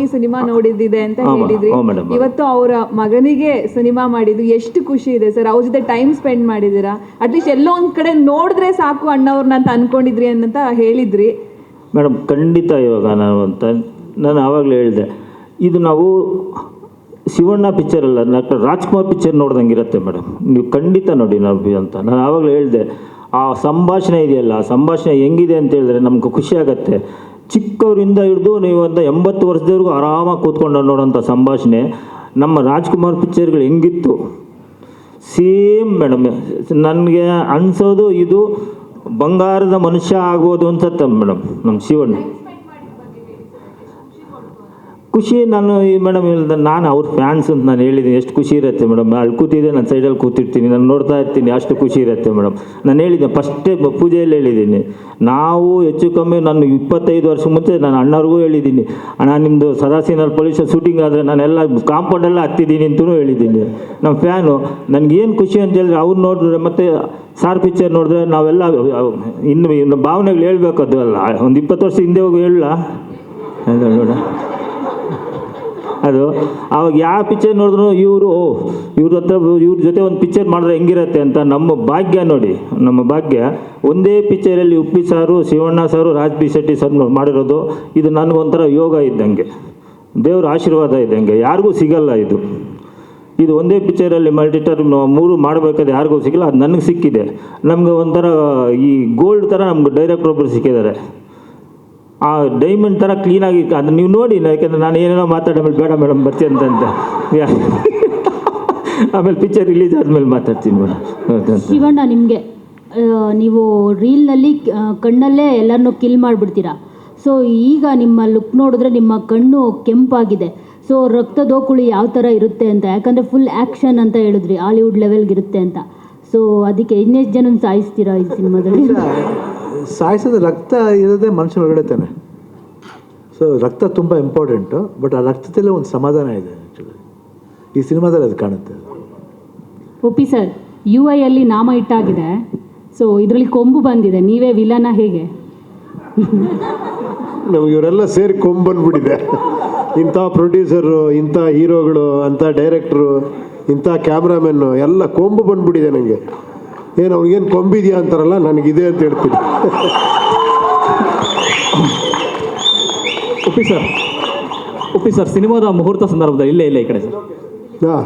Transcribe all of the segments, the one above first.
ಈ ಸಿನಿಮಾ ನೋಡಿದ್ದಿದೆ ಅಂತ ಹೇಳಿದ್ರಿ. ಇವತ್ತು ಅವರ ಮಗನಿಗೆ ಸಿನಿಮಾ ಮಾಡಿದ್ದು ಎಷ್ಟು ಖುಷಿ ಇದೆ ಸರ್. ಅವ್ರ ಜೊತೆ ಟೈಮ್ ಸ್ಪೆಂಡ್ ಮಾಡಿದ್ದೀರಾ? ಅಟ್ಲೀಸ್ಟ್ ಎಲ್ಲೋ ಒಂದ್ ಕಡೆ ನೋಡಿದ್ರೆ ಸಾಕು ಅಣ್ಣವ್ರನ್ನ ಅಂತ ಅನ್ಕೊಂಡಿದ್ರಿ ಅಂತ ಹೇಳಿದ್ರಿ. ಮೇಡಮ್ ಖಂಡಿತ ಇವಾಗ ನಾನು ಅಂತ ನಾನು ಆವಾಗಲೇ ಹೇಳಿದೆ. ಇದು ನಾವು ಶಿವಣ್ಣ ಪಿಕ್ಚರ್ ಅಲ್ಲ ಡಾಕ್ಟರ್ ರಾಜ್ಕುಮಾರ್ ಪಿಕ್ಚರ್ ನೋಡ್ದಂಗೆ ಇರುತ್ತೆ ಮೇಡಮ್. ನೀವು ಖಂಡಿತ ನೋಡಿ ನಾವು ಅಂತ. ನಾನು ಆವಾಗಲೇ ಹೇಳಿದೆ. ಆ ಸಂಭಾಷಣೆ ಇದೆಯಲ್ಲ ಆ ಸಂಭಾಷಣೆ ಹೆಂಗಿದೆ ಅಂತ ಹೇಳಿದ್ರೆ ನಮ್ಗೆ ಖುಷಿ ಆಗತ್ತೆ. ಚಿಕ್ಕವರಿಂದ ಹಿಡಿದು ನೀವು ಅಂತ ಎಂಬತ್ತು ವರ್ಷದವರೆಗೂ ಆರಾಮಾಗಿ ಕೂತ್ಕೊಂಡು ನೋಡೋಂಥ ಸಂಭಾಷಣೆ ನಮ್ಮ ರಾಜ್ಕುಮಾರ್ ಪಿಕ್ಚರ್ಗಳು ಹೆಂಗಿತ್ತು? ಸೇಮ್ ಮೇಡಮ್, ನನಗೆ ಅನಿಸೋದು ಇದು ಬಂಗಾರದ ಮನುಷ್ಯ ಆಗೋದು ಅನ್ಸತ್ತೆ ಮೇಡಮ್, ನಮ್ಮ ಶಿವಣ್ಣ. ಖುಷಿ ನಾನು ಈ ಮೇಡಮ್ ನಾನು ಅವ್ರ ಫ್ಯಾನ್ಸ್ ಅಂತ ನಾನು ಹೇಳಿದ್ದೀನಿ ಎಷ್ಟು ಖುಷಿ ಇರುತ್ತೆ ಮೇಡಮ್ ಅಲ್ಲಿ ಕೂತಿದ್ದೆ, ನಾನು ಸೈಡಲ್ಲಿ ಕೂತಿರ್ತೀನಿ, ನಾನು ನೋಡ್ತಾ ಇರ್ತೀನಿ, ಅಷ್ಟು ಖುಷಿ ಇರುತ್ತೆ ಮೇಡಮ್ ನಾನು ಹೇಳಿದ್ದೆ ಫಸ್ಟೇ ಪೂಜೆಯಲ್ಲಿ ಹೇಳಿದ್ದೀನಿ. ನಾವು ಹೆಚ್ಚು ಕಮ್ಮಿ ನಾನು ಇಪ್ಪತ್ತೈದು ವರ್ಷ ಮುಂಚೆ ನಾನು ಅಣ್ಣವ್ರಿಗೂ ಹೇಳಿದ್ದೀನಿ, ಅಣ್ಣ ನಿಮ್ಮದು ಸದಾಸಿನಲ್ಲಿ ಪೊಲೀಸ್ ಶೂಟಿಂಗ್ ಆದರೆ ನಾನೆಲ್ಲ ಕಾಂಪೌಂಡೆಲ್ಲ ಹತ್ತಿದ್ದೀನಿ ಅಂತಲೂ ಹೇಳಿದ್ದೀನಿ. ನಮ್ಮ ಫ್ಯಾನು ನನಗೇನು ಖುಷಿ ಅಂತ ಹೇಳಿದ್ರೆ ಅವ್ರು ನೋಡಿದ್ರೆ ಮತ್ತು ಸಾರ್ ಪಿಕ್ಚರ್ ನೋಡಿದ್ರೆ ನಾವೆಲ್ಲ, ಇನ್ನು ಇನ್ನು ಭಾವನೆಗಳು ಹೇಳ್ಬೇಕು ಅದು ಅಲ್ಲ. ಒಂದು ಇಪ್ಪತ್ತು ವರ್ಷ ಹಿಂದೆ ಹೋಗಿ ಹೇಳಲ್ಲ ನೋಡ. ಅದು. ಅವಾಗ ಯಾವ ಪಿಕ್ಚರ್ ನೋಡಿದ್ರು ಇವರು ಇವ್ರ ಹತ್ರ ಇವ್ರ ಜೊತೆ ಒಂದು ಪಿಕ್ಚರ್ ಮಾಡಿದ್ರೆ ಹೆಂಗಿರತ್ತೆ ಅಂತ ನಮ್ಮ ಭಾಗ್ಯ ನೋಡಿ. ನಮ್ಮ ಭಾಗ್ಯ ಒಂದೇ ಪಿಕ್ಚರಲ್ಲಿ ಉಪ್ಪಿ ಸಾರು, ಶಿವಣ್ಣ ಸಾರು ರಾಜ್ ಬಿ ಶೆಟ್ಟಿ ಸರ್ ಮಾಡಿರೋದು. ಇದು ನನಗೊಂಥರ ಯೋಗ ಇದ್ದಂಗೆ. ದೇವ್ರ ಆಶೀರ್ವಾದ ಇದ್ದಂಗೆ. ಯಾರಿಗೂ ಸಿಗಲ್ಲ ಇದು. ಇದು ಒಂದೇ ಪಿಕ್ಚರಲ್ಲಿ ಮಲ್ಟಿಟರ್ ಮೂರು ಮಾಡಬೇಕಾದ್ರೆ ಯಾರಿಗೂ ಸಿಗಲ್ಲ, ಅದು ನನಗೆ ಸಿಕ್ಕಿದೆ. ನಮ್ಗೆ ಒಂಥರ ಈ ಗೋಲ್ಡ್ ಥರ ನಮ್ಗೆ ಡೈರೆಕ್ಟರ್ ಒಬ್ಬರು ಸಿಕ್ಕಿದ್ದಾರೆ. ಆ ಡೈಮಂಡ್ ಥರ ಕ್ಲೀನಾಗಿ ಅದು ನೀವು ನೋಡಿ ಯಾಕೆಂದರೆ ನಾನು ಏನೇನೋ ಮಾತಾಡೋ ಮೇಲೆ ಬೇಡ ಮೇಡಮ್ ಬರ್ತೀನಿ ಅಂತಂತ. ಆಮೇಲೆ ಪಿಕ್ಚರ್ ರಿಲೀಸ್ ಆದಮೇಲೆ ಮಾತಾಡ್ತೀನಿ ಮೇಡಮ್. ಶಿವಣ್ಣ, ನಿಮಗೆ ನೀವು ರೀಲ್ನಲ್ಲಿ ಕಣ್ಣಲ್ಲೇ ಎಲ್ಲರನ್ನೂ ಕಿಲ್ ಮಾಡಿಬಿಡ್ತೀರಾ? ಸೊ ಈಗ ನಿಮ್ಮ ಲುಕ್ ನೋಡಿದ್ರೆ ನಿಮ್ಮ ಕಣ್ಣು ಕೆಂಪಾಗಿದೆ. ಸೊ ರಕ್ತದೋಕುಳಿ ಯಾವ ಥರ ಇರುತ್ತೆ ಅಂತ, ಯಾಕಂದರೆ ಫುಲ್ ಆ್ಯಕ್ಷನ್ ಅಂತ ಹೇಳಿದ್ರಿ ಹಾಲಿವುಡ್ ಲೆವೆಲ್ಗೆ ಇರುತ್ತೆ ಅಂತ. ಸೊ ಅದಕ್ಕೆ ಇನ್ನೆಷ್ಟು ಜನ ಸಾಯಿಸ್ತೀರಾ ಈ ಸಿನಿಮಾದಲ್ಲಿ? ಸಾಯಿಸೋದು ರಕ್ತ ಇರೋದೇ ಮನುಷ್ಯನ ಒಳಗಡೆ ತಾನೆ. ಸೊ ರಕ್ತ ತುಂಬ ಇಂಪಾರ್ಟೆಂಟು ಬಟ್ ಆ ರಕ್ತದಲ್ಲೇ ಒಂದು ಸಮಾಧಾನ ಇದೆ ಆ್ಯಕ್ಚುಲಿ ಈ ಸಿನಿಮಾದಲ್ಲಿ ಅದು ಕಾಣುತ್ತೆ. ಒಪ್ಪಿ ಸರ್ ಯು ಐ ಅಲ್ಲಿ ನಾಮ ಇಟ್ಟಾಗಿದೆ. ಸೊ ಇದರಲ್ಲಿ ಕೊಂಬು ಬಂದಿದೆ. ನೀವೇ ವಿಲನ ಹೇಗೆ? ನಮ್ಗೆ ಇವರೆಲ್ಲ ಸೇರಿ ಕೊಂಬು ಬಂದ್ಬಿಟ್ಟಿದೆ. ಇಂಥ ಪ್ರೊಡ್ಯೂಸರು ಇಂಥ ಹೀರೋಗಳು ಅಂಥ ಡೈರೆಕ್ಟ್ರು ಇಂಥ ಕ್ಯಾಮ್ರಾಮೆನ್ನು ಎಲ್ಲ ಕೊಂಬು ಬಂದುಬಿಟ್ಟಿದೆ ನನಗೆ ಏನು ಅವ್ರಿಗೇನು ಕೊಂಬಿದೆಯಾ ಅಂತಾರಲ್ಲ ನನಗಿದೆ ಅಂತ ಹೇಳ್ತೀನಿ. ಉಪ್ಪಿ ಸರ್ ಉಪ್ಪಿ ಸರ್ ಸಿನಿಮಾದ ಮುಹೂರ್ತ ಸಂದರ್ಭದಲ್ಲಿ ಇಲ್ಲೇ ಇಲ್ಲ ಈ ಕಡೆ ಸರ್. ಹಾಂ.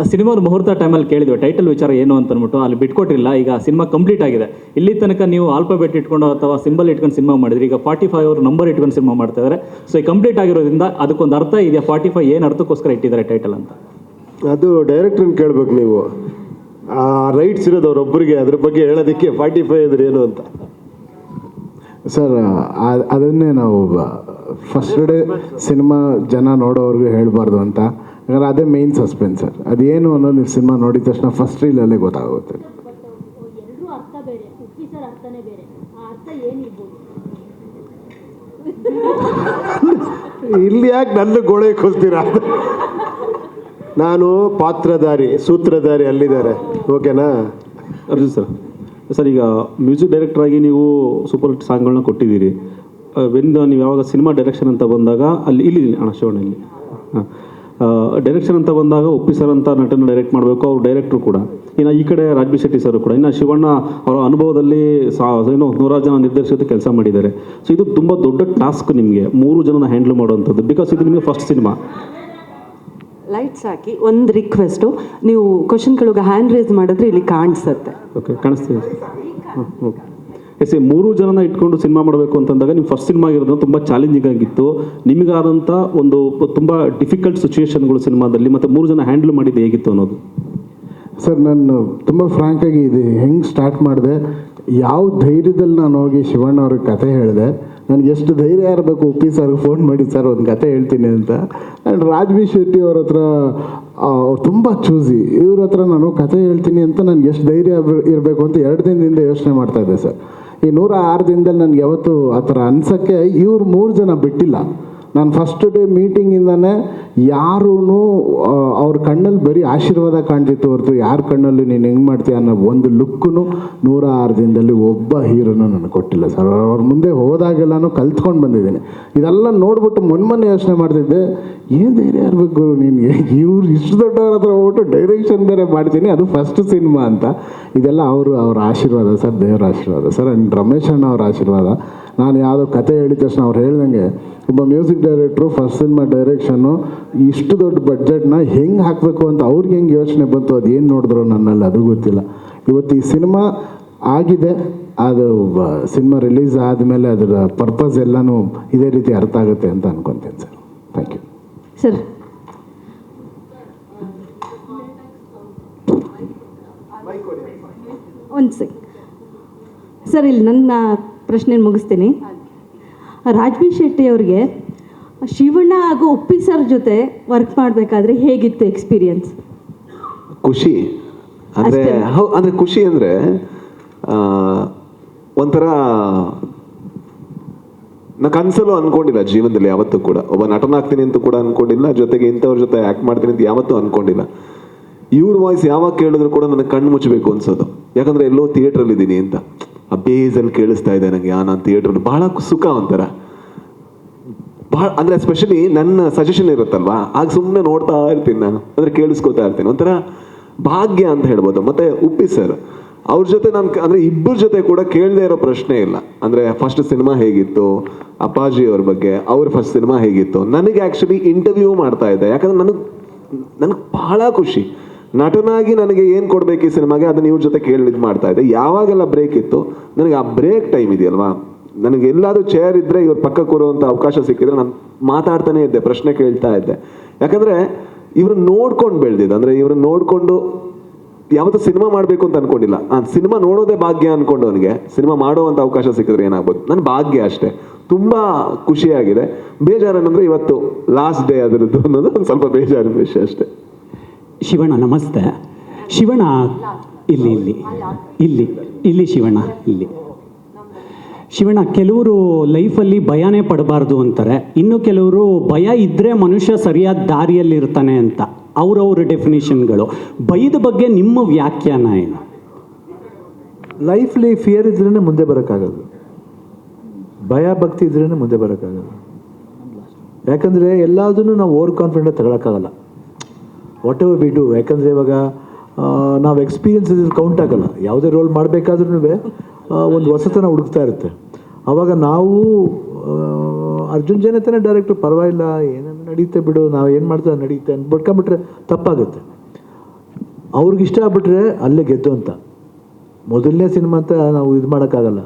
ಆ ಸಿನಿಮಾದ ಮುಹೂರ್ತ ಟೈಮಲ್ಲಿ ಕೇಳಿದ್ವಿ ಟೈಟಲ್ ವಿಚಾರ ಏನು ಅಂತ ಅಂದ್ಬಿಟ್ಟು ಅಲ್ಲಿ ಬಿಟ್ಕೊಟ್ಟಿಲ್ಲ ಈಗ ಸಿನಿಮಾ ಕಂಪ್ಲೀಟ್ ಆಗಿದೆ. ಇಲ್ಲಿ ತನಕ ನೀವು ಆಲ್ಫಾಬೆಟ್ ಇಟ್ಕೊಂಡು ಅಥವಾ ಸಿಂಬಲ್ ಇಟ್ಕೊಂಡು ಸಿನಿಮಾ ಮಾಡಿದ್ರಿ ಈಗ ಫಾರ್ಟಿ ಫೈವ್ ಅವ್ರ ನಂಬರ್ ಇಟ್ಕೊಂಡು ಸಿನಿಮಾ ಮಾಡ್ತಾ ಇದ್ದಾರೆ ಸೊ ಈ ಕಂಪ್ಲೀಟ್ ಆಗಿರೋದ್ರಿಂದ ಅದಕ್ಕೊಂದು ಅರ್ಥ ಇದೆಯಾ? ಫಾರ್ಟಿ ಫೈವ್ ಏನು ಅರ್ಥಕ್ಕೋಸ್ಕರ ಇಟ್ಟಿದ್ದಾರೆ ಟೈಟಲ್ ಅಂತ? ಅದು ಡೈರೆಕ್ಟ್ರನ್ನ ಕೇಳ್ಬೇಕು ನೀವು. ಆ ರೈಟ್ಸ್ ಇರೋದು ಅವರೊಬ್ಬರಿಗೆ ಅದ್ರ ಬಗ್ಗೆ ಹೇಳೋದಕ್ಕೆ ಫಾರ್ಟಿ ಫೈವ್ ಅಂದ್ರೆ ಏನು ಅಂತ. ಸರ್ ಅದನ್ನೇ ನಾವು ಫಸ್ಟ್ ಡೇ ಸಿನಿಮಾ ಜನ ನೋಡೋವ್ರಿಗೂ ಹೇಳಬಾರ್ದು ಅಂತ. ಯಾಕಂದ್ರೆ ಅದೇ ಮೇಯ್ನ್ ಸಸ್ಪೆನ್ಸ್ ಸರ್ ಅದೇನು ಅನ್ನೋದು ನೀವು ಸಿನಿಮಾ ನೋಡಿದ ತಕ್ಷಣ ಫಸ್ಟ್ ರೀಲಲ್ಲೇ ಗೊತ್ತಾಗುತ್ತೆ. ಎರಡೂ ಅರ್ಥ ಬೇರೆ. ಉಪ್ಪಿ ಸರ್ ಅರ್ಥನೇ ಬೇರೆ. ಆ ಅರ್ಥ ಏನಿರ್ಬೋದು? ಇಲ್ಲಿ ಯಾಕೆ ನನ್ನ ಗೋಳೆ ಕೊಲ್ತೀರಾ? ನಾನು ಪಾತ್ರಧಾರಿ, ಸೂತ್ರಧಾರಿ ಅಲ್ಲಿದ್ದಾರೆ. ಓಕೆನಾ? ಅರ್ಜುನ್ ಸರ್ ಸರ್ ಈಗ ಮ್ಯೂಸಿಕ್ ಡೈರೆಕ್ಟರ್ ಆಗಿ ನೀವು ಸೂಪರ್ ಹಿಟ್ ಸಾಂಗ್ಗಳನ್ನ ಕೊಟ್ಟಿದ್ದೀರಿ. ವೆನ್ ನೀವು ಯಾವಾಗ ಸಿನಿಮಾ ಡೈರೆಕ್ಷನ್ ಅಂತ ಬಂದಾಗ ಅಲ್ಲಿ ಇಲ್ಲಿ ಅಣ್ಣ ಶಿವಣ್ಣ ಇಲ್ಲಿ ಹಾಂ ಡೈರೆಕ್ಷನ್ ಅಂತ ಬಂದಾಗ ಒಪ್ಪಿ ಸರ್ ಅಂತ ನಟನ ಡೈರೆಕ್ಟ್ ಮಾಡಬೇಕು, ಅವ್ರು ಡೈರೆಕ್ಟ್ರು ಕೂಡ. ಇನ್ನು ಈ ಕಡೆ ರಾಜ್ಬಿ ಶೆಟ್ಟಿ ಸರ್ ಕೂಡ. ಇನ್ನು ಶಿವಣ್ಣ ಅವರ ಅನುಭವದಲ್ಲಿ ಸಾ, ಏನು ನೂರಾರು ಜನ ನಿರ್ದೇಶಕರು ಕೆಲಸ ಮಾಡಿದ್ದಾರೆ. ಸೊ ಇದು ತುಂಬ ದೊಡ್ಡ ಟಾಸ್ಕ್ ನಿಮಗೆ, ಮೂರು ಜನನ ಹ್ಯಾಂಡಲ್ ಮಾಡುವಂಥದ್ದು. ಬಿಕಾಸ್ ಇದು ನಿಮಗೆ ಫಸ್ಟ್ ಸಿನಿಮಾ. ಲೈಟ್ಸ್ ಹಾಕಿ ಒಂದು ರಿಕ್ವೆಸ್ಟು ನೀವು ಕ್ವಶನ್ಗಳಿಗೆ ಹ್ಯಾಂಡ್ ರೇಸ್ ಮಾಡಿದ್ರೆ ಇಲ್ಲಿ ಕಾಣಿಸುತ್ತೆ. ಓಕೆ ಕಾಣಿಸ್ತೀವಿ ಹಾಂ ಓಕೆ ಎಸ್ ಮೂರು ಜನನ ಇಟ್ಕೊಂಡು ಸಿನಿಮಾ ಮಾಡಬೇಕು ಅಂತಂದಾಗ ನಿಮ್ಮ ಫಸ್ಟ್ ಸಿನಿಮಾ ಆಗಿರೋದು ತುಂಬ ಚಾಲೆಂಜಿಂಗ್ ಆಗಿತ್ತು. ನಿಮಗಾದಂಥ ಒಂದು ತುಂಬ ಡಿಫಿಕಲ್ಟ್ ಸಿಚುವೇಶನ್ಗಳು ಸಿನಿಮಾದಲ್ಲಿ ಮತ್ತು ಮೂರು ಜನ ಹ್ಯಾಂಡಲ್ ಮಾಡಿದ್ದು ಹೇಗಿತ್ತು ಅನ್ನೋದು? ಸರ್ ನಾನು ತುಂಬ ಫ್ರಾಂಕಾಗಿ ಇದು ಹೆಂಗೆ ಸ್ಟಾರ್ಟ್ ಮಾಡಿದೆ ಯಾವ ಧೈರ್ಯದಲ್ಲಿ ನಾನು ಹೋಗಿ ಶಿವಣ್ಣ ಅವ್ರಿಗೆ ಕತೆ ಹೇಳಿದೆ ನನಗೆ ಎಷ್ಟು ಧೈರ್ಯ ಇರಬೇಕು ಉಪ್ಪಿ ಸರ್ಗೆ ಫೋನ್ ಮಾಡಿ ಸರ್ ಒಂದು ಕತೆ ಹೇಳ್ತೀನಿ ಅಂತ. ಆ್ಯಂಡ್ ರಾಜ್ವಿ ಶೆಟ್ಟಿ ಅವ್ರ ಹತ್ರ ತುಂಬ ಚೂಸಿ ಇವ್ರ ಹತ್ರ ನಾನು ಕತೆ ಹೇಳ್ತೀನಿ ಅಂತ ನನಗೆ ಎಷ್ಟು ಧೈರ್ಯ ಇರಬೇಕು ಅಂತ ಎರಡು ದಿನದಿಂದ ಯೋಚನೆ ಮಾಡ್ತಾ ಇದ್ದೆ ಸರ್ ಈ ನೂರ ಆರು ದಿನದಲ್ಲಿ ನನಗೆ ಯಾವತ್ತು ಆ ಥರ ಅನ್ಸೋಕ್ಕೆ ಇವ್ರು ಮೂರು ಜನ ಬಿಟ್ಟಿಲ್ಲ. ನಾನು ಫಸ್ಟ್ ಡೇ ಮೀಟಿಂಗಿಂದನೇ ಯಾರೂ ಅವ್ರ ಕಣ್ಣಲ್ಲಿ ಬರೀ ಆಶೀರ್ವಾದ ಕಾಣ್ತಿತ್ತು ಹೊರತು ಯಾರ ಕಣ್ಣಲ್ಲಿ ನೀನು ಹೆಂಗೆ ಮಾಡ್ತೀಯ ಅನ್ನೋ ಒಂದು ಲುಕ್ಕೂ ನೂರ ಆರು ದಿನದಲ್ಲಿ ಒಬ್ಬ ಹೀರೋನು ನನಗೆ ಕೊಟ್ಟಿಲ್ಲ ಸರ್. ಅವ್ರ ಮುಂದೆ ಹೋದಾಗೆಲ್ಲನೂ ಕಲ್ತ್ಕೊಂಡು ಬಂದಿದ್ದೀನಿ. ಇದೆಲ್ಲ ನೋಡ್ಬಿಟ್ಟು ಮೊನ್ನೆ ಯೋಚನೆ ಮಾಡ್ತಿದ್ದೆ, ಏನು ಧೈರ್ಯ ಇರಬೇಕು ಗುರು ನಿನಗೆ ಇವ್ರು ಇಷ್ಟು ದೊಡ್ಡವ್ರ ಹತ್ರ ಹೋಗ್ಬಿಟ್ಟು ಡೈರೆಕ್ಷನ್ ಬೇರೆ ಮಾಡ್ತೀನಿ, ಅದು ಫಸ್ಟ್ ಸಿನಿಮಾ ಅಂತ. ಇದೆಲ್ಲ ಅವರು ಅವ್ರ ಆಶೀರ್ವಾದ ಸರ್, ದೇವ್ರ ಆಶೀರ್ವಾದ ಸರ್. ಆ್ಯಂಡ್ ರಮೇಶ್ ಅಣ್ಣ ಅವ್ರ ಆಶೀರ್ವಾದ. ನಾನು ಯಾವುದೋ ಕತೆ ಹೇಳಿದ ತಕ್ಷಣ ಅವ್ರು ಹೇಳ್ದಂಗೆ ಒಬ್ಬ ಮ್ಯೂಸಿಕ್ ಡೈರೆಕ್ಟ್ರು ಫಸ್ಟ್ ಸಿನಿಮಾ ಡೈರೆಕ್ಷನ್ನು ಇಷ್ಟು ದೊಡ್ಡ ಬಡ್ಜೆಟ್ನ ಹೆಂಗೆ ಹಾಕಬೇಕು ಅಂತ ಅವ್ರಿಗೆ ಹೆಂಗೆ ಯೋಚನೆ ಬಂತು ಅದು ಏನು ನೋಡಿದ್ರು ನನ್ನಲ್ಲಿ ಅದು ಗೊತ್ತಿಲ್ಲ. ಇವತ್ತು ಈ ಸಿನಿಮಾ ಆಗಿದೆ ಅದು ಸಿನಿಮಾ ರಿಲೀಸ್ ಆದಮೇಲೆ ಅದರ ಪರ್ಪಸ್ ಎಲ್ಲನೂ ಇದೇ ರೀತಿ ಅರ್ಥ ಆಗುತ್ತೆ ಅಂತ ಅನ್ಕೊತೀನಿ ಸರ್. Thank you sir. ಒಂದು ಸೆಕ್ ಸರ್ ಇಲ್ಲಿ ನನ್ನ ಪ್ರಶ್ನೆ ಮುಗಿಸ್ತೀನಿ. ರಾಜ್ವಿ ಶೆಟ್ಟಿ ಅವ್ರಿಗೆ ಶಿವಣ್ಣ ಹಾಗೂ ಉಪ್ಪಿ ಸರ್ ಜೊತೆ ವರ್ಕ್ ಮಾಡಬೇಕಾದ್ರೆ ಹೇಗಿತ್ತು ಎಕ್ಸ್ಪೀರಿಯನ್ಸ್ ಖುಷಿ. ಅಂದರೆ. ಹೌ ಅಂದರೆ ಖುಷಿ ಅಂದರೆ ಒಂಥರ ನಾ ಕನಸಲ್ಲೂ ಅನ್ಕೊಂಡಿಲ್ಲ ಜೀವನದಲ್ಲಿ ಯಾವತ್ತೂ ಕೂಡ. ಒಬ್ಬ ನಟನಾಗ್ತೀನಿ ಅಂತ ಕೂಡ ಅನ್ಕೊಂಡಿಲ್ಲ ಜೊತೆಗೆ ಇಂಥವ್ರ ಜೊತೆ ಆ್ಯಕ್ಟ್ ಮಾಡ್ತೀನಿ ಅಂತ ಯಾವತ್ತೂ ಅನ್ಕೊಂಡಿಲ್ಲ. ಇವ್ರ ವಾಯ್ಸ್ ಯಾವಾಗ ಕೇಳಿದ್ರು ಕೂಡ ನನಗೆ ಕಣ್ಣು ಮುಚ್ಚಬೇಕು ಅನ್ಸೋದು. ಯಾಕಂದ್ರೆ ಎಲ್ಲೋ ಥಿಯೇಟ್ರಲ್ಲಿ ಇದ್ದೀನಿ ಅಂತ. ಆ ಬೇಸಲ್ಲಿ ಕೇಳಿಸ್ತಾ ಇದೆ ನನಗೆ ಆ ನಾನು ಥಿಯೇಟರ್ ಬಹಳ ಸುಖ ಒಂಥರ. ಭಾಳ ಅಂದರೆ ಎಸ್ಪೆಷಲಿ ನನ್ನ ಸಜೆಷನ್ ಇರುತ್ತಲ್ವಾ? ಆಗ ಸುಮ್ಮನೆ ನೋಡ್ತಾ ಇರ್ತೀನಿ ನಾನು. ಅಂದರೆ ಕೇಳಿಸ್ಕೊತಾ ಇರ್ತೀನಿ. ಒಂಥರ ಭಾಗ್ಯ ಅಂತ ಹೇಳ್ಬೋದು. ಮತ್ತೆ ಉಪ್ಪಿ ಸರ್ ಅವ್ರ ಜೊತೆ ನಾನು ಅಂದರೆ ಇಬ್ಬರ ಜೊತೆ ಕೂಡ ಕೇಳದೇ ಇರೋ ಪ್ರಶ್ನೆ ಇಲ್ಲ. ಅಂದರೆ ಫಸ್ಟ್ ಸಿನಿಮಾ ಹೇಗಿತ್ತು? ಅಪ್ಪಾಜಿ ಅವ್ರ ಬಗ್ಗೆ, ಅವ್ರ ಫಸ್ಟ್ ಸಿನಿಮಾ ಹೇಗಿತ್ತು? ನನಗೆ ಆ್ಯಕ್ಚುಲಿ ಇಂಟರ್ವ್ಯೂ ಮಾಡ್ತಾ ಇದ್ದೆ. ಯಾಕಂದ್ರೆ ನನಗೆ ನನಗೆ ಬಹಳ ಖುಷಿ. ನಟನಾಗಿ ನನಗೆ ಏನು ಕೊಡಬೇಕು ಈ ಸಿನಿಮಾಗೆ? ಅದನ್ನ ಇವ್ರ ಜೊತೆ ಕೇಳಿ ಮಾಡ್ತಾ ಇದ್ದೆ. ಯಾವಾಗೆಲ್ಲ ಬ್ರೇಕ್ ಇತ್ತು, ನನಗೆ ಆ ಬ್ರೇಕ್ ಟೈಮ್ ಇದೆಯಲ್ವಾ? ನನಗೆ ಎಲ್ಲಾದರೂ ಚೇರ್ ಇದ್ರೆ ಇವ್ರ ಪಕ್ಕ ಕೂರುವಂಥ ಅವಕಾಶ ಸಿಕ್ಕಿದ್ರೆ ನಾನು ಮಾತಾಡ್ತಾನೆ ಇದ್ದೆ, ಪ್ರಶ್ನೆ ಕೇಳ್ತಾ ಇದ್ದೆ. ಯಾಕಂದ್ರೆ ಇವ್ರನ್ನ ನೋಡ್ಕೊಂಡು ಬೆಳೆದಿದ್ದು, ಅಂದ್ರೆ ಇವ್ರನ್ನ ನೋಡ್ಕೊಂಡು ಯಾವತ್ತೂ ಸಿನಿಮಾ ಮಾಡಬೇಕು ಅಂತ ಅನ್ಕೊಂಡಿಲ್ಲ. ಆ ಸಿನಿಮಾ ನೋಡೋದೇ ಭಾಗ್ಯ ಅನ್ಕೊಂಡು ಅವನಿಗೆ, ಸಿನಿಮಾ ಮಾಡುವಂಥ ಅವಕಾಶ ಸಿಕ್ಕಿದ್ರೆ ಏನಾಗ್ಬೋದು? ನನ್ನ ಭಾಗ್ಯ ಅಷ್ಟೇ. ತುಂಬಾ ಖುಷಿಯಾಗಿದೆ. ಬೇಜಾರೇನಂದ್ರೆ ಇವತ್ತು ಲಾಸ್ಟ್ ಡೇ ಅದರದ್ದು ಅನ್ನೋದು ಒಂದು ಸ್ವಲ್ಪ ಬೇಜಾರಿನ ವಿಷಯ ಅಷ್ಟೇ. ಶಿವಣ್ಣ, ನಮಸ್ತೆ. ಶಿವಣ್ಣ, ಇಲ್ಲಿ ಇಲ್ಲಿ ಇಲ್ಲಿ ಇಲ್ಲಿ ಶಿವಣ್ಣ ಇಲ್ಲಿ. ಶಿವಣ್ಣ, ಕೆಲವರು ಲೈಫಲ್ಲಿ ಭಯನೇ ಪಡಬಾರ್ದು ಅಂತಾರೆ. ಇನ್ನು ಕೆಲವರು ಭಯ ಇದ್ದರೆ ಮನುಷ್ಯ ಸರಿಯಾದ ದಾರಿಯಲ್ಲಿ ಇರ್ತಾನೆ ಅಂತ. ಅವರವ್ರ ಡೆಫಿನೇಷನ್ಗಳು. ಭಯದ ಬಗ್ಗೆ ನಿಮ್ಮ ವ್ಯಾಖ್ಯಾನ ಏನು? ಲೈಫ್ಲಿ ಫಿಯರ್ ಇದ್ರೇ ಮುಂದೆ ಬರೋಕ್ಕಾಗೋದು ಭಯ, ಭಕ್ತಿ ಇದ್ರೇ ಮುಂದೆ ಬರೋಕ್ಕಾಗೋದು ಯಾಕಂದರೆ ಎಲ್ಲದನ್ನು ನಾವು ಓವರ್ ಕಾನ್ಫಿಡೆಂಟ್ ತಗೊಳಕ್ಕಾಗಲ್ಲ. ವಾಟ್ ಎವರ್ ವಿ ಡೂ ಯಾಕಂದರೆ ಇವಾಗ ನಾವು ಎಕ್ಸ್ಪೀರಿಯನ್ಸ್ ಇದ್ರೆ ಕೌಂಟ್ ಆಗಲ್ಲ. ಯಾವುದೇ ರೋಲ್ ಮಾಡಬೇಕಾದ್ರೂ ಒಂದು ಹೊಸತನ ಹುಡುಕ್ತಾ ಇರುತ್ತೆ. ಆವಾಗ ನಾವು ಅರ್ಜುನ್ ಜನ ಡೈರೆಕ್ಟ್ರು ಪರವಾಗಿಲ್ಲ, ಏನೇನು ನಡೀತೆ ಬಿಡು, ನಾವು ಏನು ಮಾಡ್ತೇವೆ, ನಡೀತೆ ಅಂತ ಬಿಟ್ಕೊಂಬಿಟ್ರೆ ತಪ್ಪಾಗುತ್ತೆ. ಅವ್ರಿಗೆ ಇಷ್ಟ ಆಗ್ಬಿಟ್ರೆ ಅಲ್ಲೇ ಗೆದ್ದು ಅಂತ. ಮೊದಲನೇ ಸಿನಿಮಾ ಅಂತ ನಾವು ಇದು ಮಾಡೋಕ್ಕಾಗಲ್ಲ.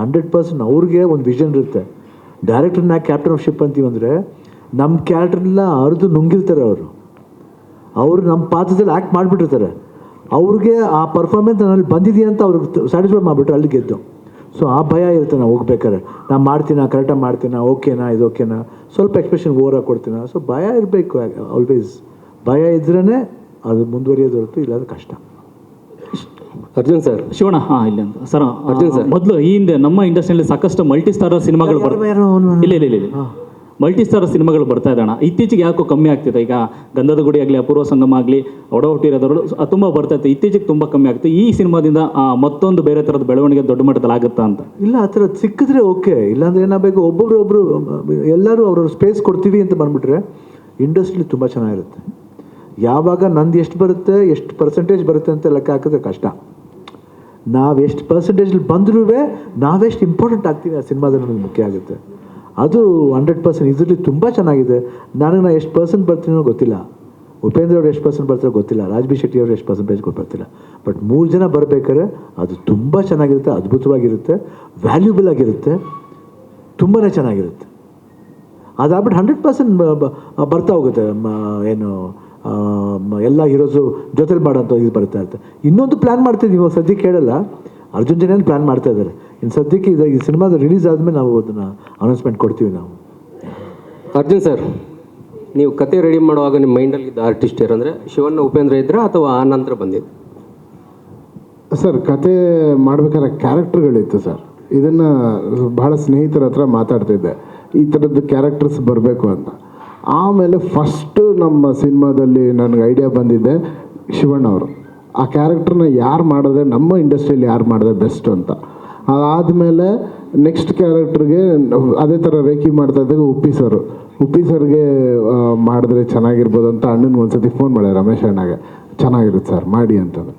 ಹಂಡ್ರೆಡ್ ಪರ್ಸೆಂಟ್ ಅವ್ರಿಗೆ ಒಂದು ವಿಷನ್ ಇರುತ್ತೆ. ಡೈರೆಕ್ಟ್ರನ್ನ ಕ್ಯಾಪ್ಟನ್ ಆಫ್ ಶಿಪ್ ಅಂತೀವಂದರೆ ನಮ್ಮ ಕ್ಯಾರೆಕ್ಟರ್ನೆಲ್ಲ ಅರ್ದು ನುಂಗಿರ್ತಾರೆ ಅವರು. ಅವರು ನಮ್ಮ ಪಾತ್ರದಲ್ಲಿ ಆ್ಯಕ್ಟ್ ಮಾಡಿಬಿಟ್ಟಿರ್ತಾರೆ. ಅವ್ರಿಗೆ ಆ ಪರ್ಫಾರ್ಮೆನ್ಸ್ ನನ್ನಲ್ಲಿ ಬಂದಿದೆಯಾ ಅಂತ ಅವ್ರಿಗೆ ಸ್ಯಾಟಿಸ್ಫೈ ಮಾಡಿಬಿಟ್ರೆ ಅಲ್ಲಿ ಗೆದ್ದು ಸೊ ಆ ಭಯ ಇರುತ್ತೆ ನಾವು ಹೋಗ್ಬೇಕಾದ್ರೆ. ನಾನು ಮಾಡ್ತೀನಾ? ಕರೆಕ್ಟಾಗಿ ಮಾಡ್ತೀನಾ? ಓಕೆನಾ? ಇದು ಓಕೆನಾ? ಸ್ವಲ್ಪ ಎಕ್ಸ್ಪ್ರೆಷನ್ ಓವರಾಗಿ ಕೊಡ್ತೀನ? ಸೊ ಭಯ ಇರಬೇಕು ಆಲ್ವೇಸ್ ಭಯ ಇದ್ರೇ ಅದು ಮುಂದುವರಿಯೋದು ಹೊರತು ಇಲ್ಲಾಂದ್ರೆ ಕಷ್ಟ. ಅರ್ಜುನ್ ಸರ್ ಶಿವಣ ಹಾ ಇಲ್ಲ ಅಂತ. ಸರ್ ಅರ್ಜುನ್ ಸರ್ ಮೊದಲು ಈ ಹಿಂದೆ ನಮ್ಮ ಇಂಡಸ್ಟ್ರಿಯಲ್ಲಿ ಸಾಕಷ್ಟು ಮಲ್ಟಿ ಸ್ಟಾರ್ ಸಿನಿಮಾಗಳು ಯಾರು- ಬರ್ತಾ ಇಲ್ಲ ಇಲ್ಲ ಇಲ್ಲ ಮಲ್ಟಿ ಸ್ಟಾರ್ ಸಿನಿಮಾಗಳು ಬರ್ತಾ ಇದ್ದಣ ಇತ್ತೀಚೆಗೆ ಯಾಕೋ ಕಮ್ಮಿ ಆಗ್ತಿದೆ. ಈಗ ಗಂಧದ ಗುಡಿ ಆಗಲಿ, ಅಪೂರ್ವ ಸಂಗಮ ಆಗಲಿ ಒಡ ಹುಟ್ಟಿರೋದವರು ತುಂಬ ಬರ್ತಾ ಇತ್ತು ಇತ್ತೀಚೆಗೆ ತುಂಬ ಕಮ್ಮಿ ಆಗ್ತದೆ. ಈ ಸಿನಿಮಾದಿಂದ ಮತ್ತೊಂದು ಬೇರೆ ಥರದ ಬೆಳವಣಿಗೆ ದೊಡ್ಡ ಮಟ್ಟದಲ್ಲಿ ಆಗುತ್ತಾ ಅಂತ? ಇಲ್ಲ, ಆ ಥರ ಸಿಕ್ಕಿದ್ರೆ ಓಕೆ. ಇಲ್ಲಾಂದ್ರೆ ಏನಾಗಬೇಕು ಒಬ್ಬೊಬ್ರು ಒಬ್ಬರು ಎಲ್ಲರೂ ಅವ್ರವ್ರ ಸ್ಪೇಸ್ ಕೊಡ್ತೀವಿ ಅಂತ ಬಂದ್ಬಿಟ್ರೆ ಇಂಡಸ್ಟ್ರಿ ತುಂಬ ಚೆನ್ನಾಗಿರುತ್ತೆ. ಯಾವಾಗ ನಂದು ಎಷ್ಟು ಬರುತ್ತೆ, ಎಷ್ಟು ಪರ್ಸೆಂಟೇಜ್ ಬರುತ್ತೆ ಅಂತ ಲೆಕ್ಕ ಹಾಕಿದ್ರೆ ಕಷ್ಟ. ನಾವೆಷ್ಟು ಪರ್ಸೆಂಟೇಜಲ್ಲಿ ಬಂದ್ರೂ ನಾವೆಷ್ಟು ಇಂಪಾರ್ಟೆಂಟ್ ಆಗ್ತೀವಿ ಆ ಸಿನಿಮಾದಲ್ಲಿ ನಮಗೆ ಮುಖ್ಯ ಆಗುತ್ತೆ. ಅದು ಹಂಡ್ರೆಡ್ ಪರ್ಸೆಂಟ್ ಇದರಲ್ಲಿ ತುಂಬ ಚೆನ್ನಾಗಿದೆ. ನನಗೆ ನಾನು ಎಷ್ಟು ಪರ್ಸೆಂಟ್ ಬರ್ತೀನೋ ಗೊತ್ತಿಲ್ಲ. ಉಪೇಂದ್ರ ಅವ್ರು ಎಷ್ಟು ಪರ್ಸೆಂಟ್ ಬರ್ತಾರೋ ಗೊತ್ತಿಲ್ಲ. ರಾಜ್ಬಿ ಶೆಟ್ಟಿ ಅವರು ಎಷ್ಟು ಪರ್ಸೆಂಟೇಜ್ ಬರ್ತಿಲ್ಲ ಬಟ್ ಮೂರು ಜನ ಬರಬೇಕಾದ್ರೆ ಅದು ತುಂಬ ಚೆನ್ನಾಗಿರುತ್ತೆ, ಅದ್ಭುತವಾಗಿರುತ್ತೆ ವ್ಯಾಲ್ಯೂಬಲ್ ಆಗಿರುತ್ತೆ ತುಂಬಾ ಚೆನ್ನಾಗಿರುತ್ತೆ. ಅದಾಗ್ಬಿಟ್ಟು ಹಂಡ್ರೆಡ್ ಪರ್ಸೆಂಟ್ ಬರ್ತಾ ಹೋಗುತ್ತೆ. ಏನು ಎಲ್ಲ ಹೀರೋಸು ಜೊತೆಲಿ ಮಾಡೋಂಥ ಇದು ಬರ್ತಾ ಇರುತ್ತೆ ಇನ್ನೊಂದು ಪ್ಲ್ಯಾನ್ ಮಾಡ್ತಿದ್ದೀವಿ ಸದ್ಯಕ್ಕೆ ಹೇಳಲ್ಲ ಅರ್ಜುನ್ ಜನ ಪ್ಲ್ಯಾನ್ ಮಾಡ್ತಾ ಇದ್ದಾರೆ. ಇನ್ನು ಸದ್ಯಕ್ಕೆ ಇದಾಗಿ ಈ ಸಿನಿಮಾದ ರಿಲೀಸ್ ಆದಮೇಲೆ ನಾವು ಅದನ್ನು ಅನೌನ್ಸ್ಮೆಂಟ್ ಕೊಡ್ತೀವಿ ನಾವು. ಅರ್ಜುನ್ ಸರ್ ನೀವು ಕತೆ ರೆಡಿ ಮಾಡುವಾಗ ನಿಮ್ಮ ಮೈಂಡಲ್ಲಿ ಇದ್ದ ಆರ್ಟಿಸ್ಟ್ ಯಾರಂದರೆ ಶಿವಣ್ಣ ಉಪೇಂದ್ರ ಇದ್ರ ಅಥವಾ ಆ ನಂತರ ಬಂದಿದ್ದು? ಸರ್ ಕತೆ ಮಾಡ್ಬೇಕಾದ್ರೆ ಕ್ಯಾರೆಕ್ಟರ್ಗಳಿತ್ತು ಸರ್. ಇದನ್ನು ಭಾಳ ಸ್ನೇಹಿತರ ಹತ್ರ ಮಾತಾಡ್ತಿದ್ದೆ. ಈ ಥರದ್ದು ಕ್ಯಾರೆಕ್ಟರ್ಸ್ ಬರಬೇಕು ಅಂತ. ಆಮೇಲೆ ಫಸ್ಟು ನಮ್ಮ ಸಿನಿಮಾದಲ್ಲಿ ನನಗೆ ಐಡಿಯಾ ಬಂದಿದ್ದೆ ಶಿವಣ್ಣ ಅವರು. ಆ ಕ್ಯಾರೆಕ್ಟರ್ನ ಯಾರು ಮಾಡಿದ್ರೆ ನಮ್ಮ ಇಂಡಸ್ಟ್ರಿಯಲ್ಲಿ ಯಾರು ಮಾಡಿದ್ರೆ ಬೆಸ್ಟ್ ಅಂತ. ಅದಾದಮೇಲೆ ನೆಕ್ಸ್ಟ್ ಕ್ಯಾರೆಕ್ಟ್ರಿಗೆ ಅದೇ ಥರ ರೇಖಿ ಮಾಡ್ತಾ ಇದ್ದಾಗ ಉಪ್ಪಿ ಸರ್. ಉಪ್ಪಿ ಸರ್ಗೆ ಮಾಡಿದ್ರೆ ಚೆನ್ನಾಗಿರ್ಬೋದು ಅಂತ ಅಣ್ಣನಿಗೆ ಒಂದ್ಸತಿ ಫೋನ್ ಮಾಡಿ ರಮೇಶ್ ಅಣ್ಣಗೆ, ಚೆನ್ನಾಗಿರುತ್ತೆ ಸರ್, ಮಾಡಿ ಅಂತಂದು.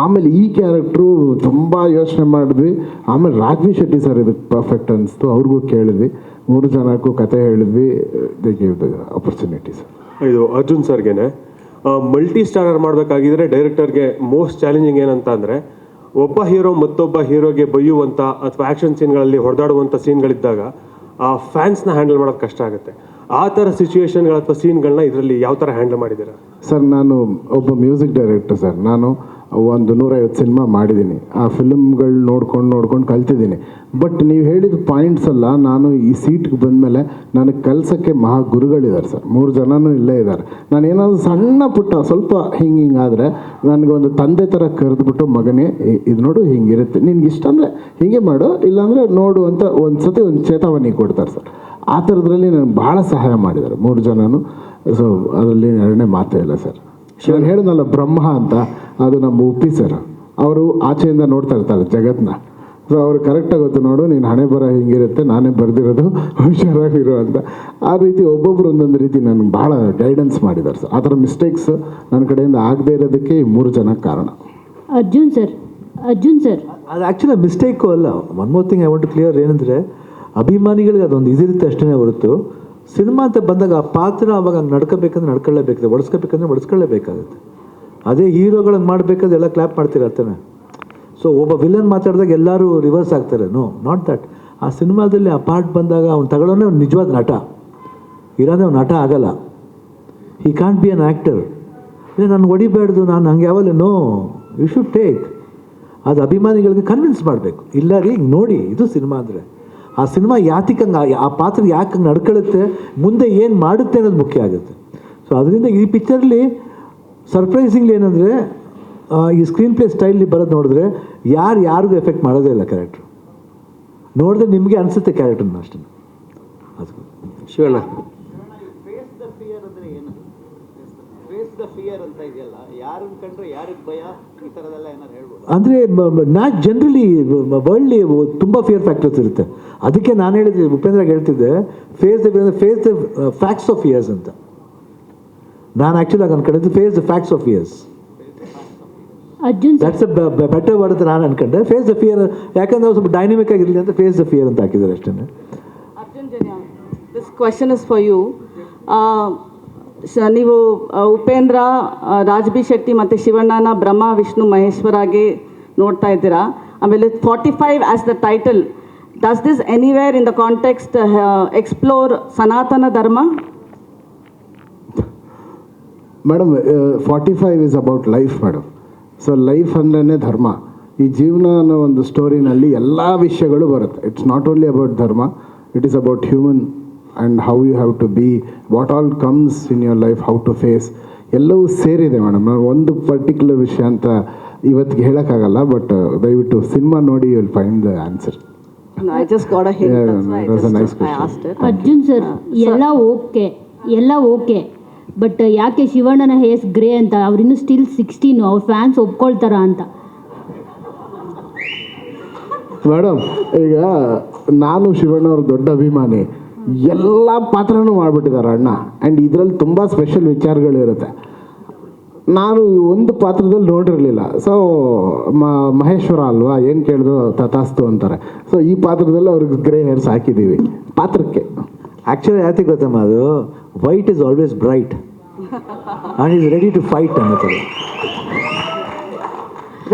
ಆಮೇಲೆ ಈ ಕ್ಯಾರೆಕ್ಟ್ರು ತುಂಬ ಯೋಚನೆ ಮಾಡಿದ್ವಿ. ಆಮೇಲೆ ರಾಜ್ವಿ ಶೆಟ್ಟಿ ಸರ್ ಇದಕ್ಕೆ ಪರ್ಫೆಕ್ಟ್ ಅನಿಸ್ತು. ಅವ್ರಿಗೂ ಕೇಳಿದ್ವಿ. ಮೂರು ಜನಕ್ಕೂ ಕತೆ ಹೇಳಿದ್ವಿ. ಅಪರ್ಚುನಿಟಿ ಸರ್ ಇದು ಅರ್ಜುನ್ ಸರ್ಗೆನೆ. ಮಲ್ಟಿ ಸ್ಟಾರರ್ ಮಾಡಬೇಕಾಗಿದ್ರೆ ಡೈರೆಕ್ಟರ್ಗೆ ಮೋಸ್ಟ್ ಚಾಲೆಂಜಿಂಗ್ ಏನಂತ ಅಂದರೆ ಒಬ್ಬ ಹೀರೋ ಮತ್ತೊಬ್ಬ ಹೀರೋಗೆ ಬೈಯುವಂಥ ಅಥವಾ ಆ್ಯಕ್ಷನ್ ಸೀನ್ಗಳಲ್ಲಿ ಹೊಡೆದಾಡುವಂಥ ಸೀನ್ಗಳಿದ್ದಾಗ ಆ ಫ್ಯಾನ್ಸ್ನ ಹ್ಯಾಂಡಲ್ ಮಾಡೋದು ಕಷ್ಟ ಆಗುತ್ತೆ. ಆ ಥರ ಸಿಚುವೇಶನ್ಗಳು ಅಥವಾ ಸೀನ್ಗಳನ್ನ ಇದರಲ್ಲಿ ಯಾವ ಥರ ಹ್ಯಾಂಡಲ್ ಮಾಡಿದ್ದೀರಾ? ಸರ್, ನಾನು ಒಬ್ಬ ಮ್ಯೂಸಿಕ್ ಡೈರೆಕ್ಟರ್ ಸರ್. ನಾನು ಒಂದು ನೂರೈವತ್ತು ಸಿನಿಮಾ ಮಾಡಿದ್ದೀನಿ. ಆ ಫಿಲ್ಮ್ಗಳು ನೋಡ್ಕೊಂಡು ನೋಡ್ಕೊಂಡು ಕಲ್ತಿದ್ದೀನಿ. ಬಟ್ ನೀವು ಹೇಳಿದ ಪಾಯಿಂಟ್ಸ್ ಅಲ್ಲ, ನಾನು ಈ ಸೀಟ್ಗೆ ಬಂದಮೇಲೆ ನನಗೆ ಕಲ್ಸೋಕ್ಕೆ ಮಹಾ ಗುರುಗಳಿದ್ದಾರೆ ಸರ್. ಮೂರು ಜನನೂ ಇಲ್ಲೇ ಇದ್ದಾರೆ ನಾನು ಏನಾದರೂ ಸಣ್ಣ ಪುಟ್ಟ, ಸ್ವಲ್ಪ ಹಿಂಗೆ ಹಿಂಗಾದರೆ ನನಗೆ ಒಂದು ತಂದೆ ಥರ ಕರೆದುಬಿಟ್ಟು ಮಗನೇ ಇದು ನೋಡು, ಹಿಂಗಿರುತ್ತೆ. ನಿನ್ಗೆ ಇಷ್ಟ ಅಂದರೆ ಹೀಗೆ ಮಾಡು, ಇಲ್ಲಾಂದರೆ ನೋಡು ಅಂತ ಒಂದು ಸತಿ ಒಂದು ಚೇತಾವಣಿ ಕೊಡ್ತಾರೆ ಸರ್. ಆ ಥರದ್ರಲ್ಲಿ ನನಗೆ ಭಾಳ ಸಹಾಯ ಮಾಡಿದ್ದಾರೆ ಮೂರು ಜನನೂ. ಸೊ ಅದರಲ್ಲಿ ಎರಡನೇ ಮಾತೇ ಇಲ್ಲ ಸರ್. ನಾನು ಹೇಳಿದ್ನಲ್ಲ ಬ್ರಹ್ಮ ಅಂತ ಅದು ನಮ್ಮ ಉಪ್ಪಿ ಸರ್ ಅವರು ಆಚೆಯಿಂದ ನೋಡ್ತಾ ಇರ್ತಾರೆ ಜಗತ್ನ. ಸೊ ಅವ್ರು ಕರೆಕ್ಟಾಗಿ ಗೊತ್ತು ನೋಡು ನೀನು ಹಣೆ ಬರ ಹಿಂಗಿರುತ್ತೆ ನಾನೇ ಬರೆದಿರೋದು ಹುಷಾರಾಗಿರೋ ಅಂತ. ಆ ರೀತಿ ಒಬ್ಬೊಬ್ರು ಒಂದೊಂದು ರೀತಿ ನನಗೆ ಭಾಳ ಗೈಡೆನ್ಸ್ ಮಾಡಿದ್ದಾರೆ ಸರ್ ಆ ಥರ ಮಿಸ್ಟೇಕ್ಸ್ ನನ್ನ ಕಡೆಯಿಂದ ಆಗದೇ ಇರೋದಕ್ಕೆ ಈ ಮೂರು ಜನ ಕಾರಣ. ಅರ್ಜುನ್ ಸರ್ ಅರ್ಜುನ್ ಸರ್ ಅದು ಆ್ಯಕ್ಚುಲಿ ಮಿಸ್ಟೇಕು ಅಲ್ಲ. One more thing I want to clear ಏನಂದರೆ ಅಭಿಮಾನಿಗಳಿಗೆ ಅದೊಂದು ಇದಿರುತ್ತೆ ಅಷ್ಟೇ ಹೊರತು. ಸಿನಿಮಾ ಅಂತ ಬಂದಾಗ ಆ ಪಾತ್ರ ಅವಾಗ ನಡ್ಕೋಬೇಕಂದ್ರೆ ನಡ್ಕೊಳ್ಳೇಬೇಕಾಗುತ್ತೆ ಒಡಿಸ್ಕೋಬೇಕಂದ್ರೆ ಒಡಿಸ್ಕೊಳ್ಳೇಬೇಕಾಗುತ್ತೆ. ಅದೇ ಹೀರೋಗಳನ್ನು ಮಾಡಬೇಕಾದ್ರೆ ಎಲ್ಲ ಕ್ಲಾಪ್ ಅಂತಾನೆ ಸೊ ಒಬ್ಬ ವಿಲನ್ ಮಾತಾಡಿದಾಗ ಎಲ್ಲರೂ ರಿವರ್ಸ್ ಆಗ್ತಾರೆ. ನೋ ನಾಟ್ ದಟ್ ಆ ಸಿನಿಮಾದಲ್ಲಿ ಆ ಪಾರ್ಟ್ ಬಂದಾಗ ಅವ್ನು ತಗೊಳ್ಳೋನೇ ಅವ್ನು ನಿಜವಾದ ನಟ. ಇರೋದೇ ಅವ್ನು ನಟ ಆಗಲ್ಲ. He can't be an actor ಇಲ್ಲ ನಾನು ಹೊಡಿಬಾರ್ದು ನಾನು ಹಂಗೆ ಯಾವಲ್ಲ? ನೋ ಯು ಶುಡ್ ಟೇಕ್ ಅದು ಅಭಿಮಾನಿಗಳಿಗೆ ಕನ್ವಿನ್ಸ್ ಮಾಡಬೇಕು. ಇಲ್ಲ ರೀ, ನೋಡಿ, ಇದು ಸಿನಿಮಾ ಅಂದರೆ. ಆ ಸಿನಿಮಾ ಯಾತಿಕಂಗೆ, ಆ ಪಾತ್ರ ಯಾಕೆ ನಡ್ಕೊಳ್ಳುತ್ತೆ ಮುಂದೆ ಏನು ಮಾಡುತ್ತೆ ಅನ್ನೋದು ಮುಖ್ಯ ಆಗುತ್ತೆ. ಸೊ ಅದರಿಂದ ಈ ಪಿಕ್ಚರ್ಲಿ ಸರ್ಪ್ರೈಸಿಂಗ್ಲಿ ಏನಂದರೆ ಈ ಸ್ಕ್ರೀನ್ ಪ್ಲೇ ಸ್ಟೈಲಲ್ಲಿ ಬರೋದು ನೋಡಿದ್ರೆ ಯಾರು ಯಾರಿಗೂ ಎಫೆಕ್ಟ್ ಮಾಡೋದೇ ಇಲ್ಲ ಕ್ಯಾರೆಕ್ಟ್ರು ನೋಡಿದ್ರೆ ನಿಮಗೆ ಅನಿಸುತ್ತೆ ಕ್ಯಾರೆಕ್ಟರ್ನ ಅಷ್ಟೇ. ಅದು ಶಿವಣ್ಣ. ಅಂದರೆ ನಾಟ್ ಜನರಲಿ ವರ್ಲ್ಡ್ಲಿ ತುಂಬ ಫಿಯರ್ ಫ್ಯಾಕ್ಟರ್ಸ್ ಇರುತ್ತೆ. ಅದಕ್ಕೆ ನಾನು ಹೇಳಿದ್ದೆ ಉಪೇಂದ್ರ ಹೇಳ್ತಿದ್ದೆ face the face the facts of years ಅಂತ. ನಾನು ಆ್ಯಕ್ಚುಲಿ ಆಗ ಅನ್ಕೊಂಡಿದ್ದು face the facts of years Arjun sir. That's a better word ಅಂತ ನಾನು ಅನ್ಕೊಂಡೆ. ಫೇಸ್ ದ ಫಿಯರ್ ಯಾಕಂದ್ರೆ ಅವ್ರು ಸ್ವಲ್ಪ ಡೈನಾಮಿಕ್ ಆಗಿರಲಿ ಅಂತ ಫೇಸ್ ದ ಫಿಯರ್ ಅಂತ ಹಾಕಿದ್ದಾರೆ ಅಷ್ಟೇ this question is for you ನೀವು ಉಪೇಂದ್ರ ರಾಜ್ಬಿ ಶೆಟ್ಟಿ ಮತ್ತು ಶಿವಣ್ಣನ ಬ್ರಹ್ಮ, ವಿಷ್ಣು ಮಹೇಶ್ವರಾಗಿ ನೋಡ್ತಾ ಇದ್ದೀರಾ? ಆಮೇಲೆ forty five as the title does this anywhere in the context explore Sanatana Dharma? Madam forty five is about life madam so life ಅಂದ್ರೇ ಧರ್ಮ. ಈ ಜೀವನ ಅನ್ನೋ ಒಂದು ಸ್ಟೋರಿನಲ್ಲಿ ಎಲ್ಲ ವಿಷಯಗಳು ಬರುತ್ತೆ. It's not only about dharma it is about human and how you have to be what all comes in your life how to face ಎಲ್ಲವೂ ಸೇರಿದೆ ಮೇಡಮ್ ಒಂದು ಪರ್ಟಿಕ್ಯುಲರ್ ವಿಷಯ ಅಂತ ಇವತ್ತಿಗೆ ಹೇಳೋಕ್ಕಾಗಲ್ಲ ಬಟ್ ದಯವಿಟ್ಟು ಸಿನಿಮಾ ನೋಡಿ you will find the answer I just got a hint that's a question. Arjun sir ಎಲ್ಲ ಓಕೆ ಎಲ್ಲ ಓಕೆ. ಬಟ್ ಯಾಕೆ ಶಿವಣ್ಣನ ಹೇಸ್ ಗ್ರೇ ಅಂತ? ಅವ್ರಿನ್ನೂ ಸ್ಟಿಲ್ ಸಿಕ್ಸ್ಟೀನು ಅವ್ರ ಫ್ಯಾನ್ಸ್ ಒಪ್ಕೊಳ್ತಾರ ಅಂತ? ಮೇಡಮ್ ಈಗ ನಾನು ಶಿವಣ್ಣ ಅವ್ರ ದೊಡ್ಡ ಅಭಿಮಾನಿ. ಎಲ್ಲ ಪಾತ್ರನೂ ಮಾಡಿಬಿಟ್ಟಿದ್ದಾರೆ ಅಣ್ಣ. ಆ್ಯಂಡ್ ಇದರಲ್ಲಿ ತುಂಬ ಸ್ಪೆಷಲ್ ವಿಚಾರಗಳಿರುತ್ತೆ. ನಾನು ಒಂದು ಪಾತ್ರದಲ್ಲಿ ನೋಡಿರಲಿಲ್ಲ. ಸೊ ಮಹೇಶ್ವರ ಅಲ್ವಾ ಏನು ಕೇಳಿದ್ರು ತಥಾಸ್ತು ಅಂತಾರೆ. ಸೊ ಈ ಪಾತ್ರದಲ್ಲಿ ಅವ್ರಿಗೆ ಗ್ರೇ ಹೇರ್ಸ್ ಹಾಕಿದ್ದೀವಿ. ಪಾತ್ರಕ್ಕೆ. ಆ್ಯಕ್ಚುಲಿ ಯಾತಿ ಗೊತ್ತಮ್ಮ ಅದು? White is always bright and is ready to fight ಅನ್ನೋದು